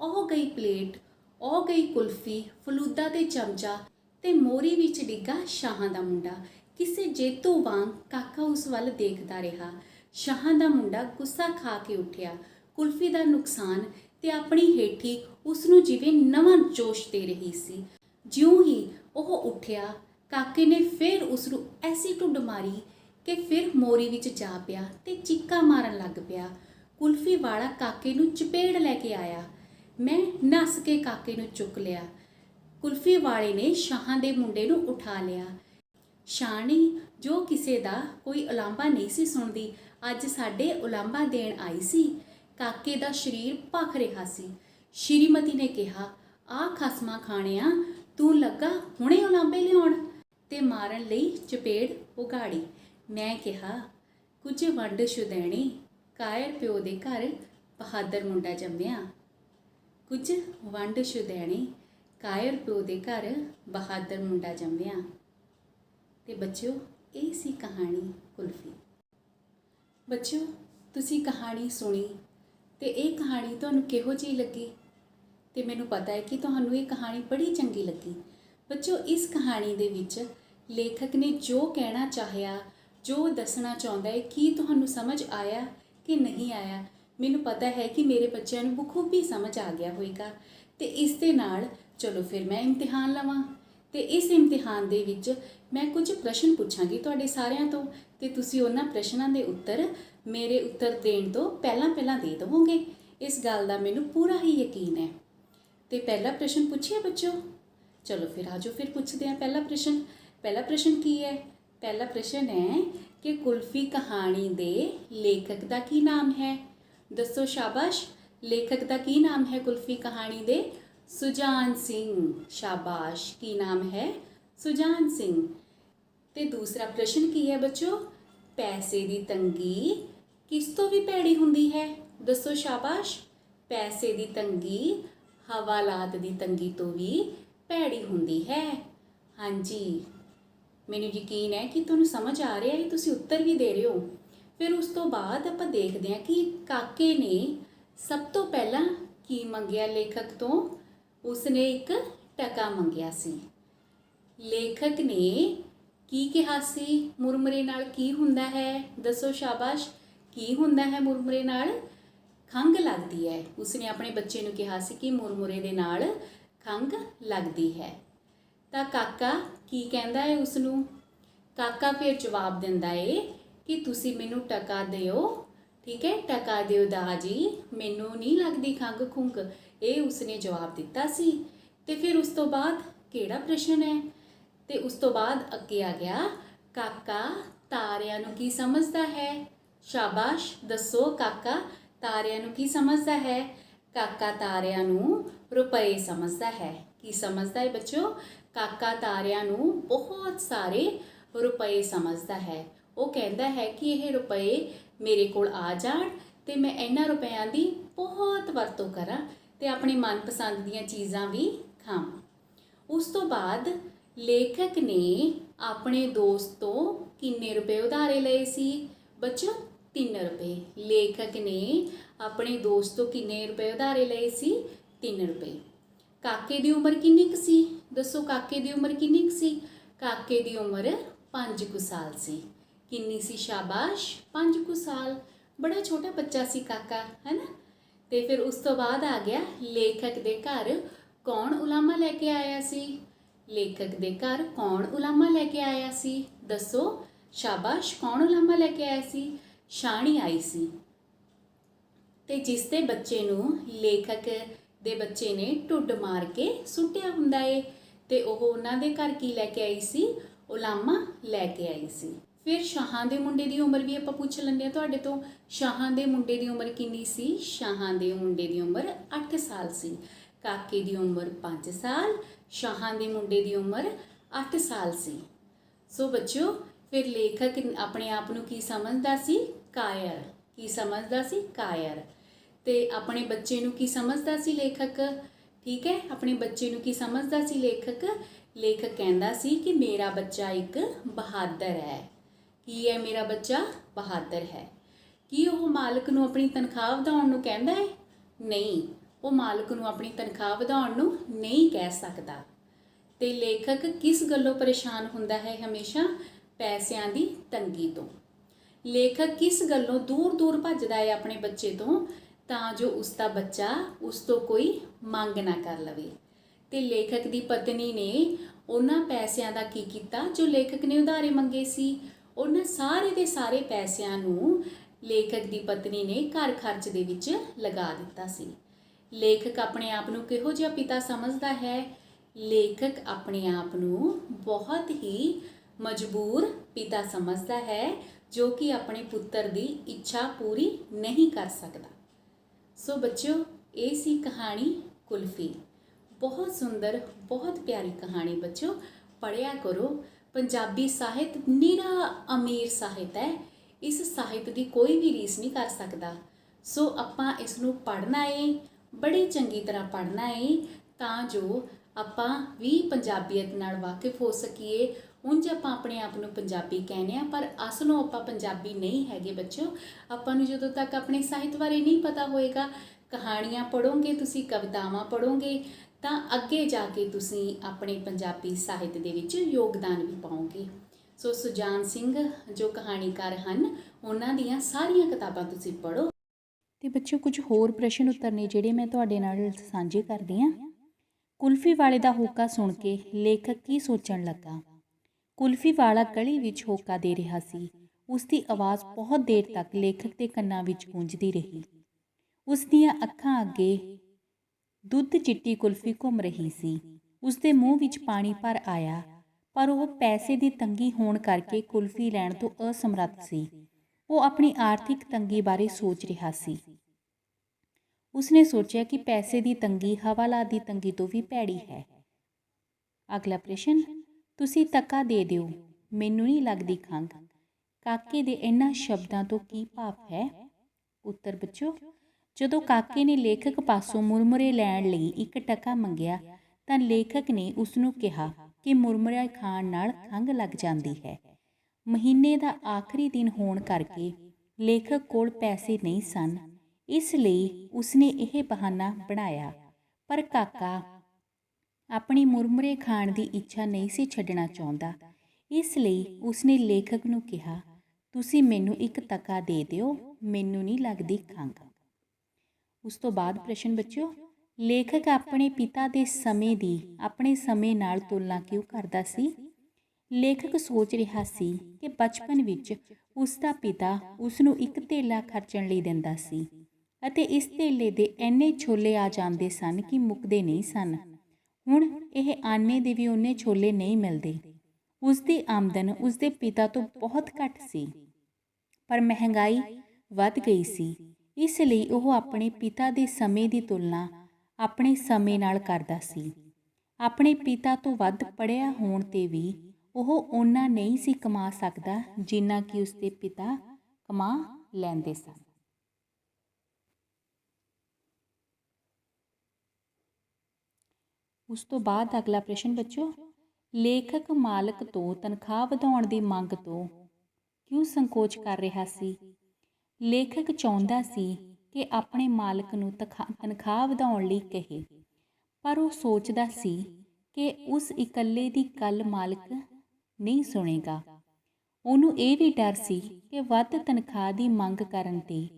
ਉਹ ਗਈ ਪਲੇਟ ਉਹ ਗਈ ਕੁਲਫੀ, ਫਲੂਦਾ ਤੇ ਚਮਚਾ ਤੇ ਮੋਰੀ ਵਿੱਚ ਡਿੱਗਾ ਸ਼ਾਹਾਂ ਦਾ ਮੁੰਡਾ। ਕਿਸੇ ਜੇਤੂ ਵਾਂਗ ਕਾਕਾ ਉਸ ਵੱਲ ਦੇਖਦਾ ਰਿਹਾ। ਸ਼ਾਹਾਂ ਦਾ ਮੁੰਡਾ ਗੁੱਸਾ ਖਾ ਕੇ ਉੱਠਿਆ। ਕੁਲਫੀ ਦਾ ਨੁਕਸਾਨ ਤੇ ਆਪਣੀ ਹੇਠੀ ਉਸ ਨੂੰ ਜਿਵੇਂ ਨਵਾਂ ਜੋਸ਼ ਦੇ ਰਹੀ ਸੀ। ਜਿਉਂ ਹੀ ਉਹ ਉੱਠਿਆ, ਕਾਕੇ ਨੇ ਫਿਰ ਉਸ ਨੂੰ ਐਸੀ ਟੁੱਡ ਮਾਰੀ ਕਿ ਫਿਰ ਮੋਰੀ ਵਿੱਚ ਜਾ ਪਿਆ ਤੇ ਚੀਕਾ ਮਾਰਨ ਲੱਗ ਪਿਆ। ਕੁਲਫੀ ਵਾਲਾ ਕਾਕੇ ਨੂੰ ਚਪੇੜ ਲੈ ਕੇ ਆਇਆ। ਮੈਂ ਨੱਸ ਕੇ ਕਾਕੇ ਨੂੰ ਚੁੱਕ ਲਿਆ। ਕੁਲਫੀ ਵਾਲੇ ਨੇ ਸ਼ਾਹਾਂ ਦੇ ਮੁੰਡੇ ਨੂੰ ਉਠਾ ਲਿਆ। ਸ਼ਾਣੀ, ਜੋ ਕਿਸੇ ਦਾ ਕੋਈ ਉਲਾਂਭਾ ਨਹੀਂ ਸੀ ਸੁਣਦੀ, ਅੱਜ ਸਾਡੇ ਉਲਾਂਭਾ ਦੇਣ ਆਈ ਸੀ। ਕਾਕੇ ਦਾ ਸਰੀਰ ਭਖ ਰਿਹਾ ਸੀ। ਸ਼੍ਰੀਮਤੀ ਨੇ ਕਿਹਾ, ਆ ਖਸਮਾ ਖਾਣਿਆ, ਤੂੰ ਲੱਗਾ ਹੁਣੇ ਉਲਾਂਭੇ ਲਿਆਉਣ? ਤੇ ਮਾਰਨ ਲਈ ਚਪੇੜ ਉਗਾੜੀ ਮੈਂ ਕਿਹਾ, ਕੁਝ ਵੰਡ ਸ਼ੁਦੈਣੀ ਕਾਇਰ ਪਿਓ ਦੇ ਘਰ ਬਹਾਦਰ ਮੁੰਡਾ ਜੰਮਿਆ। ਕੁਝ ਵੰਡ ਸ਼ੁਦੈਣੀ ਕਾਇਰ ਪਿਓ ਦੇ ਘਰ ਬਹਾਦਰ ਮੁੰਡਾ ਜੰਮਿਆ। ਤੇ ਬੱਚਿਓ, ਇਹ ਸੀ ਕਹਾਣੀ ਕੁਲਫੀ। ਬੱਚਿਓ, ਤੁਸੀਂ ਕਹਾਣੀ ਸੁਣੀ ਤੇ ਇਹ ਕਹਾਣੀ ਤੁਹਾਨੂੰ ਕਿਹੋ ਜਿਹੀ ਲੱਗੀ? ਤੇ ਮੈਨੂੰ ਪਤਾ ਹੈ ਕਿ ਤੁਹਾਨੂੰ ਇਹ ਕਹਾਣੀ ਬੜੀ ਚੰਗੀ ਲੱਗੀ। ਬੱਚਿਓ, ਇਸ ਕਹਾਣੀ ਦੇ ਵਿੱਚ ਲੇਖਕ ਨੇ ਜੋ ਕਹਿਣਾ ਚਾਹਿਆ, ਜੋ ਦੱਸਣਾ ਚਾਹੁੰਦਾ ਹੈ, ਕੀ ਤੁਹਾਨੂੰ ਸਮਝ ਆਇਆ ਕਿ ਨਹੀਂ ਆਇਆ ਮੈਨੂੰ ਪਤਾ ਹੈ ਕਿ ਮੇਰੇ ਬੱਚਿਆਂ ਨੂੰ ਬਖੂਬੀ ਸਮਝ ਆ ਗਿਆ ਹੋਵੇਗਾ ਤੇ ਇਸ ਦੇ ਨਾਲ, ਚਲੋ ਫਿਰ ਮੈਂ ਇਮਤਿਹਾਨ ਲਵਾਂ। ਤੇ ਇਸ ਇਮਤਿਹਾਨ ਦੇ ਵਿੱਚ ਮੈਂ ਕੁਝ ਪ੍ਰਸ਼ਨ ਪੁੱਛਾਂਗੀ ਤੁਹਾਡੇ ਸਾਰਿਆਂ ਤੋਂ। ਤੇ ਤੁਸੀਂ ਉਹਨਾਂ ਪ੍ਰਸ਼ਨਾਂ ਦੇ ਉੱਤਰ ਮੇਰੇ ਉੱਤਰ ਦੇਣ ਤੋਂ ਪਹਿਲਾਂ ਪਹਿਲਾਂ ਦੇ ਦੇਵੋਗੇ। ਇਸ ਗੱਲ ਦਾ ਮੈਨੂੰ ਪੂਰਾ ਹੀ ਯਕੀਨ ਹੈ। ਤੇ ਪਹਿਲਾ ਪ੍ਰਸ਼ਨ ਪੁੱਛਿਆ ਬੱਚੋ? ਚਲੋ ਫਿਰ ਆਜੋ ਫਿਰ ਪੁੱਛਦੇ ਹਾਂ ਪਹਿਲਾ ਪ੍ਰਸ਼ਨ। ਪਹਿਲਾ ਪ੍ਰਸ਼ਨ ਕੀ ਹੈ? ਪਹਿਲਾ ਪ੍ਰਸ਼ਨ ਹੈ ਕਿ ਕੁਲਫੀ ਕਹਾਣੀ ਦੇ ਲੇਖਕ ਦਾ ਕੀ ਨਾਮ ਹੈ? ਦੱਸੋ ਸ਼ਾਬਾਸ਼। ਲੇਖਕ ਦਾ ਕੀ ਨਾਮ ਹੈ ਕੁਲਫੀ ਕਹਾਣੀ ਦੇ? ਸੁਜਾਨ ਸਿੰਘ। ਸ਼ਾਬਾਸ਼, ਕੀ ਨਾਮ ਹੈ? ਸੁਜਾਨ ਸਿੰਘ। ਤੇ ਦੂਸਰਾ ਪ੍ਰਸ਼ਨ ਕੀ ਹੈ ਬੱਚੋ? ਪੈਸੇ ਦੀ ਤੰਗੀ ਕਿਸ ਤੋਂ ਵੀ ਭੈੜੀ ਹੁੰਦੀ ਹੈ? ਦੱਸੋ ਸ਼ਾਬਾਸ਼। ਪੈਸੇ ਦੀ ਤੰਗੀ ਹਵਾਲਾਤ ਦੀ ਤੰਗੀ ਤੋਂ ਵੀ ਭੈੜੀ ਹੁੰਦੀ ਹੈ। ਹਾਂਜੀ। ਮੈਨੂੰ ਯਕੀਨ ਹੈ ਕਿ ਤੁਹਾਨੂੰ ਸਮਝ ਆ ਰਿਹਾ ਹੈ ਤੁਸੀਂ ਉੱਤਰ ਵੀ ਦੇ ਰਹੇ ਹੋ। ਫਿਰ ਉਸ ਤੋਂ ਬਾਅਦ ਆਪਾਂ ਦੇਖਦੇ ਹਾਂ ਕਿ ਕਾਕੇ ਨੇ ਸਭ ਤੋਂ ਪਹਿਲਾਂ ਕੀ ਮੰਗਿਆ ਲੇਖਕ ਤੋਂ? ਉਸਨੇ ਇੱਕ ਟਕਾ ਮੰਗਿਆ ਸੀ। ਲੇਖਕ ਨੇ ਕੀ ਕਿਹਾ ਸੀ? ਮੁਰਮਰੇ ਨਾਲ ਕੀ ਹੁੰਦਾ ਹੈ? ਦੱਸੋ ਸ਼ਾਬਾਸ਼, ਕੀ ਹੁੰਦਾ ਹੈ ਮੁਰਮਰੇ ਨਾਲ? ਖੰਗ ਲੱਗਦੀ ਹੈ। ਉਸਨੇ ਆਪਣੇ ਬੱਚੇ ਨੂੰ ਕਿਹਾ ਸੀ ਕਿ ਮੁਰਮੁਰੇ ਦੇ ਨਾਲ ਖੰਗ ਲੱਗਦੀ ਹੈ। ਤਾਂ ਕਾਕਾ ਕੀ ਕਹਿੰਦਾ ਹੈ ਉਸ ਨੂੰ ਕਾਕਾ ਫਿਰ ਜਵਾਬ ਦਿੰਦਾ ਏ ਕਿ ਤੁਸੀਂ ਮੈਨੂੰ ਟਕਾ ਦਿਓ। ਠੀਕ ਹੈ? ਟਕਾ ਦਿਓ ਦਾ ਜੀ ਮੈਨੂੰ ਨਹੀਂ ਲੱਗਦੀ ਖੰਗ ਖੁੰਗ ਇਹ ਉਸਨੇ ਜਵਾਬ ਦਿੱਤਾ ਸੀ। ਤੇ ਫਿਰ ਉਸ ਤੋਂ ਬਾਅਦ ਕਿਹੜਾ ਪ੍ਰਸ਼ਨ ਹੈ? ਤੇ ਉਸ ਤੋਂ ਬਾਅਦ ਅੱਗੇ ਆ ਗਿਆ। ਕਾਕਾ, ਤਾਰਿਆਂ ਨੂੰ ਕੀ ਸਮਝਦਾ ਹੈ? ਸ਼ਾਬਾਸ਼, ਦੱਸੋ ਕਾਕਾ, ਤਾਰਿਆਂ ਨੂੰ ਕੀ ਸਮਝਦਾ ਹੈ? ਕਾਕਾ ਤਾਰਿਆਂ ਨੂੰ ਰੁਪਏ ਸਮਝਦਾ ਹੈ। ਕੀ ਸਮਝਦਾ ਹੈ ਬੱਚੋ? ਕਾਕਾ ਤਾਰਿਆਂ ਨੂੰ ਬਹੁਤ ਸਾਰੇ ਰੁਪਏ ਸਮਝਦਾ ਹੈ। ਉਹ ਕਹਿੰਦਾ ਹੈ ਕਿ ਇਹ ਰੁਪਏ ਮੇਰੇ ਕੋਲ ਆ ਜਾਣ ਤੇ ਮੈਂ ਇਹਨਾਂ ਰੁਪਿਆਂ ਦੀ ਬਹੁਤ ਵਰਤੋਂ ਕਰਾਂ ਤੇ ਆਪਣੇ ਮਨਪਸੰਦ ਦੀਆਂ ਚੀਜ਼ਾਂ ਵੀ ਖਾਵਾਂ। ਉਸ ਤੋਂ ਬਾਅਦ ਲੇਖਕ ਨੇ ਆਪਣੇ ਦੋਸਤ ਤੋਂ ਕਿੰਨੇ ਰੁਪਏ ਉਧਾਰੇ ਲਏ ਸੀ? ਬੱਚੋ 3 ਰੁਪਏ। ਲੇਖਕ ਨੇ ਆਪਣੇ ਦੋਸਤ ਤੋਂ ਕਿੰਨੇ ਰੁਪਏ ਉਧਾਰੇ ਲਏ ਸੀ? 3 ਰੁਪਏ। ਕਾਕੇ ਦੀ ਉਮਰ ਕਿੰਨੀ ਕੁ ਸੀ? ਦੱਸੋ ਕਾਕੇ ਦੀ ਉਮਰ ਕਿੰਨੀ ਕੁ ਸੀ? ਕਾਕੇ ਦੀ ਉਮਰ 5 ਕੁ ਸਾਲ ਸੀ। ਕਿੰਨੀ ਸੀ ਸ਼ਾਬਾਸ਼? 5 ਕੁ ਸਾਲ। ਬੜਾ ਛੋਟਾ ਬੱਚਾ ਸੀ ਕਾਕਾ, ਹੈਨਾ? ਤੇ ਫਿਰ ਉਸ ਤੋਂ ਬਾਅਦ ਆ ਗਿਆ ਲੇਖਕ ਦੇ ਘਰ। ਕੌਣ ਉਲਾਮਾ ਲੈ ਕੇ ਆਇਆ ਸੀ? ਲੇਖਕ ਦੇ ਘਰ ਕੌਣ ਉਲਾਮਾ ਲੈ ਕੇ ਆਇਆ ਸੀ? ਦੱਸੋ, ਸ਼ਾਬਾਸ਼, ਕੌਣ ਉਲਾਮਾ ਲੈ ਕੇ ਆਇਆ ਸੀ? ਸ਼ਾਣੀ ਆਈ ਸੀ। ਤੇ ਜਿਸ ਦੇ ਬੱਚੇ ਨੂੰ ਲੇਖਕ ਦੇ ਬੱਚੇ ਨੇ ਟੁੱਡ ਮਾਰ ਕੇ ਸੁੱਟਿਆ ਹੁੰਦਾ ਏ, ਤੇ ਉਹ ਉਹਨਾਂ ਦੇ ਘਰ ਕੀ ਲੈ ਕੇ ਆਈ ਸੀ? ਉਲਾਮਾ ਲੈ ਕੇ ਆਈ ਸੀ। ਫਿਰ ਸ਼ਾਹਾਂ ਦੇ ਮੁੰਡੇ ਦੀ ਉਮਰ ਵੀ ਆਪਾਂ ਪੁੱਛ ਲੈਂਦੇ ਆ ਤੁਹਾਡੇ ਤੋਂ ਸ਼ਾਹਾਂ ਦੇ ਮੁੰਡੇ ਦੀ ਉਮਰ ਕਿੰਨੀ ਸੀ? ਸ਼ਾਹਾਂ ਦੇ ਮੁੰਡੇ ਦੀ ਉਮਰ 8 ਸਾਲ ਸੀ। ਕਾਕੇ ਦੀ ਉਮਰ 5 ਸਾਲ, ਸ਼ਾਹਾਂ ਦੇ ਮੁੰਡੇ ਦੀ ਉਮਰ 8 ਸਾਲ ਸੀ। ਸੋ ਬੱਚਿਓ, ਫਿਰ ਲੇਖਕ ਆਪਣੇ ਆਪ ਨੂੰ ਕੀ ਸਮਝਦਾ ਸੀ? ਕਾਇਰ। ਕੀ ਸਮਝਦਾ ਸੀ? ਕਾਇਰ। ਤੇ ਆਪਣੇ ਬੱਚੇ ਨੂੰ ਕੀ ਸਮਝਦਾ ਸੀ ਲੇਖਕ? ਠੀਕ ਹੈ, ਆਪਣੇ ਬੱਚੇ ਨੂੰ ਕੀ ਸਮਝਦਾ ਸੀ ਲੇਖਕ? ਲੇਖਕ ਕਹਿੰਦਾ ਸੀ ਕਿ ਮੇਰਾ ਬੱਚਾ ਇੱਕ ਬਹਾਦਰ ਹੈ। ਕੀ ਹੈ ਮੇਰਾ ਬੱਚਾ ਬਹਾਦਰ ਹੈ? ਕੀ ਉਹ ਮਾਲਕ ਨੂੰ ਆਪਣੀ ਤਨਖਾਹ ਵਧਾਉਣ ਨੂੰ ਕਹਿੰਦਾ ਹੈ? ਨਹੀਂ, ਉਹ ਮਾਲਕ ਨੂੰ ਆਪਣੀ ਤਨਖਾਹ ਵਧਾਉਣ ਨੂੰ ਨਹੀਂ ਕਹਿ ਸਕਦਾ। ਤੇ ਲੇਖਕ ਕਿਸ ਗੱਲੋਂ ਪਰੇਸ਼ਾਨ ਹੁੰਦਾ ਹੈ ਹਮੇਸ਼ਾ? ਪੈਸਿਆਂ ਦੀ ਤੰਗੀ ਤੋਂ। ਲੇਖਕ ਕਿਸ ਗੱਲੋਂ ਦੂਰ-ਦੂਰ ਭੱਜਦਾ ਹੈ ਆਪਣੇ ਬੱਚੇ ਤੋਂ? ਤਾਂ ਜੋ ਉਸ ਦਾ ਬੱਚਾ ਉਸ ਤੋਂ ਕੋਈ ਮੰਗ ਨਾ ਕਰ ਲਵੇ। ਤੇ ਲੇਖਕ ਦੀ ਪਤਨੀ ਨੇ ਉਹਨਾਂ ਪੈਸਿਆਂ ਦਾ ਕੀ ਕੀਤਾ ਜੋ ਲੇਖਕ ਨੇ ਉਧਾਰੇ ਮੰਗੇ ਸੀ? ਉਹਨਾਂ ਸਾਰੇ ਦੇ ਸਾਰੇ ਪੈਸਿਆਂ ਨੂੰ ਲੇਖਕ ਦੀ ਪਤਨੀ ਨੇ ਘਰ ਖਰਚ ਦੇ ਵਿੱਚ ਲਗਾ ਦਿੱਤਾ ਸੀ। ਲੇਖਕ ਆਪਣੇ ਆਪ ਨੂੰ ਕਿਹੋ ਜਿਹਾ ਪਿਤਾ ਸਮਝਦਾ ਹੈ? ਲੇਖਕ ਆਪਣੇ ਆਪ ਨੂੰ ਬਹੁਤ ਹੀ ਮਜਬੂਰ ਪਿਤਾ ਸਮਝਦਾ ਹੈ, ਜੋ ਕਿ ਆਪਣੇ ਪੁੱਤਰ ਦੀ ਇੱਛਾ ਪੂਰੀ ਨਹੀਂ ਕਰ ਸਕਦਾ। ਸੋ ਬੱਚਿਓ, ਇਹ ਸੀ ਕਹਾਣੀ ਕੁਲਫੀ। ਬਹੁਤ ਸੁੰਦਰ, ਬਹੁਤ ਪਿਆਰੀ ਕਹਾਣੀ ਬੱਚਿਓ ਪੜਿਆ ਕਰੋ। ਪੰਜਾਬੀ ਸਾਹਿਤ ਨਿਰਾ ਅਮੀਰ ਸਾਹਿਤ ਹੈ। ਇਸ ਸਾਹਿਤ ਦੀ ਕੋਈ ਵੀ ਰੀਸ ਨਹੀਂ ਕਰ ਸਕਦਾ। ਸੋ ਆਪਾਂ ਇਸ ਨੂੰ ਪੜ੍ਹਨਾ ਏ, ਬੜੀ ਚੰਗੀ ਤਰ੍ਹਾਂ ਪੜ੍ਹਨਾ ਏ, ਤਾਂ ਜੋ ਆਪਾਂ ਵੀ ਪੰਜਾਬੀਅਤ ਨਾਲ ਵਾਕਿਫ ਹੋ ਸਕੀਏ। ਉਂਝ ਆਪਾਂ ਆਪਣੇ ਆਪ ਨੂੰ ਪੰਜਾਬੀ ਕਹਿੰਦੇ ਆ ਪਰ ਅਸਲੋਂ ਆਪਾਂ ਪੰਜਾਬੀ ਨਹੀਂ ਹੈਗੇ ਬੱਚਿਓ। ਆਪਾਂ ਨੂੰ ਜਦੋਂ ਤੱਕ ਆਪਣੇ ਸਾਹਿਤ ਬਾਰੇ ਨਹੀਂ ਪਤਾ ਹੋਏਗਾ, ਕਹਾਣੀਆਂ ਪੜੋਗੇ ਤੁਸੀਂ ਕਵਿਤਾਵਾਂ ਪੜੋਗੇ ਤਾਂ ਅੱਗੇ ਜਾ ਕੇ ਤੁਸੀਂ ਆਪਣੇ ਪੰਜਾਬੀ ਸਾਹਿਤ ਦੇ ਵਿੱਚ ਯੋਗਦਾਨ ਵੀ ਪਾਓਗੇ। ਸੋ ਸੁਜਾਨ ਸਿੰਘ ਜੋ ਕਹਾਣੀਕਾਰ ਹਨ, ਉਹਨਾਂ ਦੀਆਂ ਸਾਰੀਆਂ ਕਿਤਾਬਾਂ ਤੁਸੀਂ ਪੜ੍ਹੋ। ਤੇ ਬੱਚਿਓ, ਕੁਝ ਹੋਰ ਪ੍ਰਸ਼ਨ ਉੱਤਰ ਨੇ ਜਿਹੜੇ ਮੈਂ ਤੁਹਾਡੇ ਨਾਲ ਸਾਂਝੇ ਕਰਦੀ ਹਾਂ। ਕੁਲਫੀ ਵਾਲੇ ਦਾ ਹੋਕਾ ਸੁਣ ਕੇ ਲੇਖਕ ਕੀ ਸੋਚਣ ਲੱਗਾ? ਕੁਲਫੀ ਵਾਲਾ ਗਲੀ ਵਿੱਚ ਹੋਕਾ ਦੇ ਰਿਹਾ ਸੀ। ਉਸ ਦੀ ਆਵਾਜ਼ ਬਹੁਤ ਦੇਰ ਤੱਕ ਲੇਖਕ ਦੇ ਕੰਨਾਂ ਵਿੱਚ ਗੂੰਜਦੀ ਰਹੀ। ਉਸ ਦੀਆਂ ਅੱਖਾਂ ਅੱਗੇ ਦੁੱਧ ਚਿੱਟੀ ਕੁਲਫੀ ਘੁੰਮ ਰਹੀ ਸੀ। ਉਸ ਦੇ ਮੂੰਹ ਵਿੱਚ ਪਾਣੀ ਭਰ ਆਇਆ, ਪਰ ਉਹ ਪੈਸੇ ਦੀ ਤੰਗੀ ਹੋਣ ਕਰਕੇ ਕੁਲਫੀ ਲੈਣ ਤੋਂ ਅਸਮਰੱਥ ਸੀ। ਉਹ ਆਪਣੀ ਆਰਥਿਕ ਤੰਗੀ ਬਾਰੇ ਸੋਚ ਰਿਹਾ ਸੀ। ਉਸਨੇ ਸੋਚਿਆ ਕਿ ਪੈਸੇ ਦੀ ਤੰਗੀ ਹਵਾਲਾ ਦੀ ਤੰਗੀ ਤੋਂ ਵੀ ਭੈੜੀ ਹੈ। ਅਗਲਾ ਪ੍ਰਸ਼ਨ, ਤੁਸੀਂ ਤੱਕਾ ਦੇ ਦਿਓ, ਮੈਨੂੰ ਨਹੀਂ ਲੱਗਦੀ ਖੰਗ ਕਾਕੇ ਦੇ ਇਹਨਾਂ ਸ਼ਬਦਾਂ ਤੋਂ ਕੀ ਭਾਵ ਹੈ? ਉੱਤਰ ਬੱਚੋ ਜਦੋਂ ਕਾਕੇ ਨੇ ਲੇਖਕ ਪਾਸੋਂ ਮੁਰਮੁਰੇ ਲੈਣ ਲਈ ਇੱਕ ਟਕਾ ਮੰਗਿਆ, ਤਾਂ ਲੇਖਕ ਨੇ ਉਸ ਨੂੰ ਕਿਹਾ ਕਿ ਮੁਰਮੁਰਾ ਖਾਣ ਨਾਲ ਖੰਘ ਲੱਗ ਜਾਂਦੀ ਹੈ। ਮਹੀਨੇ ਦਾ ਆਖਰੀ ਦਿਨ ਹੋਣ ਕਰਕੇ ਲੇਖਕ ਕੋਲ ਪੈਸੇ ਨਹੀਂ ਸਨ। ਇਸ ਲਈ ਉਸਨੇ ਇਹ ਬਹਾਨਾ ਬਣਾਇਆ, ਪਰ ਕਾਕਾ, ਆਪਣੀ ਮੁਰਮੁਰੇ ਖਾਣ ਦੀ ਇੱਛਾ ਨਹੀਂ ਸੀ ਛੱਡਣਾ ਚਾਹੁੰਦਾ। ਇਸ ਲਈ ਉਸਨੇ ਲੇਖਕ ਨੂੰ ਕਿਹਾ, ਤੁਸੀਂ ਮੈਨੂੰ ਇੱਕ ਤਕਾ ਦੇ ਦਿਓ, ਮੈਨੂੰ ਨਹੀਂ ਲੱਗਦੀ ਖੰਘ। ਉਸ ਤੋਂ ਬਾਅਦ ਪ੍ਰਸ਼ਨ ਬੱਚਿਓ, ਲੇਖਕ ਆਪਣੇ ਪਿਤਾ ਦੇ ਸਮੇਂ ਦੀ ਆਪਣੇ ਸਮੇਂ ਨਾਲ ਤੁਲਨਾ ਕਿਉਂ ਕਰਦਾ ਸੀ? ਲੇਖਕ ਸੋਚ ਰਿਹਾ ਸੀ ਕਿ ਬਚਪਨ ਵਿੱਚ ਉਸ ਦਾ ਪਿਤਾ ਉਸ ਨੂੰ ਇੱਕ ਥੇਲਾ ਖਰਚਣ ਲਈ ਦਿੰਦਾ ਸੀ ਅਤੇ ਇਸ ਥੇਲੇ ਦੇ ਐਨੇ ਛੋਲੇ ਆ ਜਾਂਦੇ ਸਨ ਕਿ ਮੁੱਕਦੇ ਨਹੀਂ ਸਨ। ਹੁਣ ਇਹ ਆਨੇ ਦੇ ਵੀ ਉਹਨੇ ਛੋਲੇ ਨਹੀਂ ਮਿਲਦੇ। ਉਸ ਦੀ ਆਮਦਨ ਉਸ ਦੇ ਪਿਤਾ ਤੋਂ ਬਹੁਤ ਘੱਟ ਸੀ। ਪਰ ਮਹਿੰਗਾਈ ਵੱਧ ਗਈ ਸੀ। ਇਸ ਲਈ ਉਹ ਆਪਣੇ ਪਿਤਾ ਦੇ ਸਮੇਂ ਦੀ ਤੁਲਨਾ ਆਪਣੇ ਸਮੇਂ ਨਾਲ ਕਰਦਾ ਸੀ। ਆਪਣੇ ਪਿਤਾ ਤੋਂ ਵੱਧ ਪੜਿਆ ਹੋਣ ਤੇ ਵੀ ਉਹ ਉਹਨਾਂ ਨਹੀਂ ਸੀ ਕਮਾ ਸਕਦਾ ਜਿੰਨਾ ਕਿ ਉਸਦੇ ਪਿਤਾ ਕਮਾ ਲੈਂਦੇ ਸਨ। ਉਸ ਤੋਂ ਬਾਅਦ ਅਗਲਾ ਪ੍ਰਸ਼ਨ ਬੱਚੋ, ਲੇਖਕ ਮਾਲਕ ਤੋਂ ਤਨਖਾਹ ਵਧਾਉਣ ਦੀ ਮੰਗ ਤੋਂ ਕਿਉਂ ਸੰਕੋਚ ਕਰ ਰਿਹਾ ਸੀ? ਲੇਖਕ ਚਾਹੁੰਦਾ ਸੀ ਕਿ ਆਪਣੇ ਮਾਲਕ ਨੂੰ ਤਖਾ- ਤਨਖਾਹ ਵਧਾਉਣ ਲਈ ਕਹੇ। ਪਰ ਉਹ ਸੋਚਦਾ ਸੀ ਕਿ ਉਸ ਇਕੱਲੇ ਦੀ ਗੱਲ ਮਾਲਕ ਨਹੀਂ ਸੁਣੇਗਾ। ਉਹਨੂੰ ਇਹ ਵੀ ਡਰ ਸੀ ਕਿ ਵੱਧ ਤਨਖਾਹ ਦੀ ਮੰਗ ਕਰਨ ਤੇ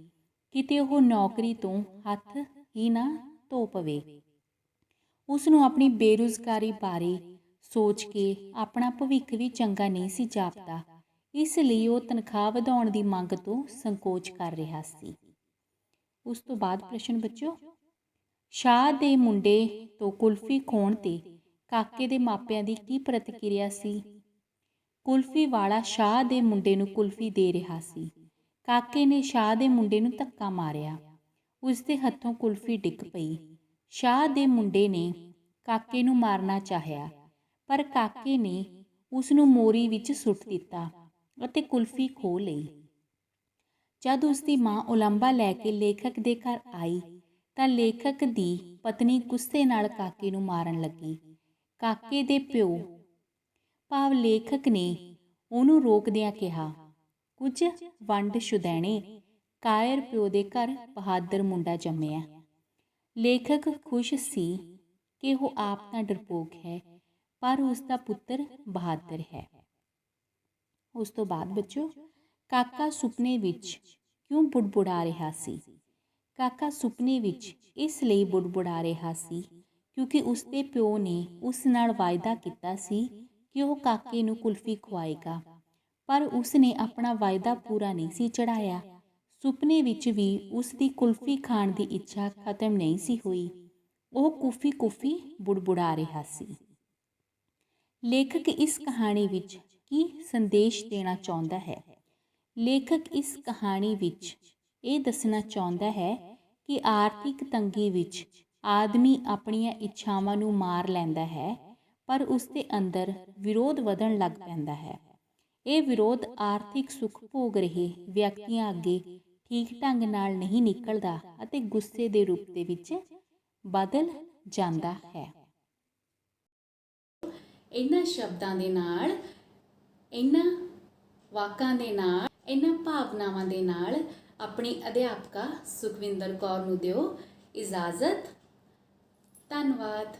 ਕਿਤੇ ਉਹ ਨੌਕਰੀ ਤੋਂ ਹੱਥ ਹੀ ਨਾ ਧੋ ਪਵੇ। ਉਸ ਨੂੰ ਆਪਣੀ ਬੇਰੁਜ਼ਗਾਰੀ ਬਾਰੇ ਸੋਚ ਕੇ ਆਪਣਾ ਭਵਿੱਖ ਵੀ ਚੰਗਾ ਨਹੀਂ ਸੀ ਜਾਪਦਾ। ਇਸ ਲਈ ਉਹ ਤਨਖਾਹ ਵਧਾਉਣ ਦੀ ਮੰਗ ਤੋਂ ਸੰਕੋਚ ਕਰ ਰਿਹਾ ਸੀ। ਉਸ ਤੋਂ ਬਾਅਦ ਪ੍ਰਸ਼ਨ ਬੱਚੋ ਸ਼ਾਹ ਦੇ ਮੁੰਡੇ ਤੋਂ ਕੁਲਫੀ ਖੋਣ ਤੇ ਕਾਕੇ ਦੇ ਮਾਪਿਆਂ ਦੀ ਕੀ ਪ੍ਰਤੀਕਿਰਿਆ ਸੀ? ਕੁਲਫੀ ਵਾਲਾ ਸ਼ਾਹ ਦੇ ਮੁੰਡੇ ਨੂੰ ਕੁਲਫੀ ਦੇ ਰਿਹਾ ਸੀ। ਕਾਕੇ ਨੇ ਸ਼ਾਹ ਦੇ ਮੁੰਡੇ ਨੂੰ ਧੱਕਾ ਮਾਰਿਆ। ਉਸ ਦੇ ਹੱਥੋਂ ਕੁਲਫੀ ਡਿੱਗ ਪਈ। ਸ਼ਾਹ ਦੇ ਮੁੰਡੇ ਨੇ ਕਾਕੇ ਨੂੰ ਮਾਰਨਾ ਚਾਹਿਆ, ਪਰ ਕਾਕੇ ਨੇ ਉਸ ਨੂੰ ਮੋਰੀ ਵਿੱਚ ਸੁੱਟ ਦਿੱਤਾ। ਅਤੇ ਕੁਲਫੀ ਖੋ ਲਈ। ਜਦ ਉਸ ਦੀ ਮਾਂ ਉਲੰਬਾ ਲੈ ਕੇ ਲੇਖਕ ਦੇ ਘਰ ਆਈ, ਤਾਂ ਲੇਖਕ ਦੀ ਪਤਨੀ ਗੁੱਸੇ ਨਾਲ ਕਾਕੇ ਨੂੰ ਮਾਰਨ ਲੱਗੀ। ਕਾਕੇ ਦੇ ਪਿਓ ਭਾਵ ਲੇਖਕ ਨੇ ਉਹਨੂੰ ਰੋਕਦਿਆਂ ਕਿਹਾ, ਕੁਝ ਵੰਡ ਸ਼ੁਦੈਣੇ ਕਾਇਰ ਪਿਓ ਦੇ ਘਰ ਬਹਾਦਰ ਮੁੰਡਾ ਜੰਮਿਆ ਲੇਖਕ ਖੁਸ਼ ਸੀ ਕਿ ਉਹ ਆਪ ਤਾਂ ਡਰਪੋਕ ਹੈ, ਪਰ ਉਸ ਦਾ ਪੁੱਤਰ ਬਹਾਦਰ ਹੈ। ਉਸ ਤੋਂ ਬਾਅਦ ਬੱਚੋ, ਕਾਕਾ ਸੁਪਨੇ ਵਿੱਚ ਕਿਉਂ ਬੁੜਬੁੜਾ ਰਿਹਾ ਸੀ? ਕਾਕਾ ਸੁਪਨੇ ਵਿੱਚ ਇਸ ਲਈ ਬੁੜਬੁੜਾ ਰਿਹਾ ਸੀ ਕਿਉਂਕਿ ਉਸ ਦੇ ਪਿਓ ਨੇ ਉਸ ਨਾਲ ਵਾਅਦਾ ਕੀਤਾ ਸੀ ਕਿ ਉਹ ਕਾਕੇ ਨੂੰ ਕੁਲਫੀ ਖਵਾਏਗਾ। ਪਰ ਉਸ ਨੇ ਆਪਣਾ ਵਾਅਦਾ ਪੂਰਾ ਨਹੀਂ ਸੀ ਚੜਾਇਆ ਸੁਪਨੇ ਵਿੱਚ ਵੀ ਉਸ ਦੀ ਕੁਲਫੀ ਖਾਣ ਦੀ ਇੱਛਾ ਖਤਮ ਨਹੀਂ ਸੀ ਹੋਈ। ਉਹ ਕੁਫੀ ਕੁਫੀ ਬੁੜਬੁੜਾ ਰਿਹਾ ਸੀ। ਲੇਖਕ ਇਸ ਕਹਾਣੀ ਵਿੱਚ ਕੀ ਸੰਦੇਸ਼ ਦੇਣਾ ਚਾਹੁੰਦਾ ਹੈ? ਲੇਖਕ ਇਸ ਕਹਾਣੀ ਵਿੱਚ ਇਹ ਦੱਸਣਾ ਚਾਹੁੰਦਾ ਹੈ ਕਿ ਆਰਥਿਕ ਤੰਗੀ ਵਿੱਚ ਆਦਮੀ ਆਪਣੀਆਂ ਇੱਛਾਵਾਂ ਨੂੰ ਮਾਰ ਲੈਂਦਾ ਹੈ, ਪਰ ਉਸ ਦੇ ਅੰਦਰ ਵਿਰੋਧ ਵਧਣ ਲੱਗ ਪੈਂਦਾ ਹੈ। ਇਹ ਵਿਰੋਧ ਆਰਥਿਕ ਸੁੱਖ ਭੋਗ ਰਹੇ ਵਿਅਕਤੀਆਂ ਅੱਗੇ ਠੀਕ ਢੰਗ ਨਾਲ ਨਹੀਂ ਨਿਕਲਦਾ ਅਤੇ ਗੁੱਸੇ ਦੇ ਰੂਪ ਦੇ ਵਿੱਚ ਬਦਲ ਜਾਂਦਾ ਹੈ। ਇਹਨਾਂ ਸ਼ਬਦਾਂ ਦੇ ਨਾਲ ਇਹਨਾਂ ਵਾਕਾਂ ਦੇ ਨਾਲ, ਇਹਨਾਂ ਭਾਵਨਾਵਾਂ ਦੇ ਨਾਲ ਆਪਣੀ ਅਧਿਆਪਕਾ ਸੁਖਵਿੰਦਰ ਕੌਰ ਨੂੰ ਦਿਓ ਇਜਾਜ਼ਤ। ਧੰਨਵਾਦ।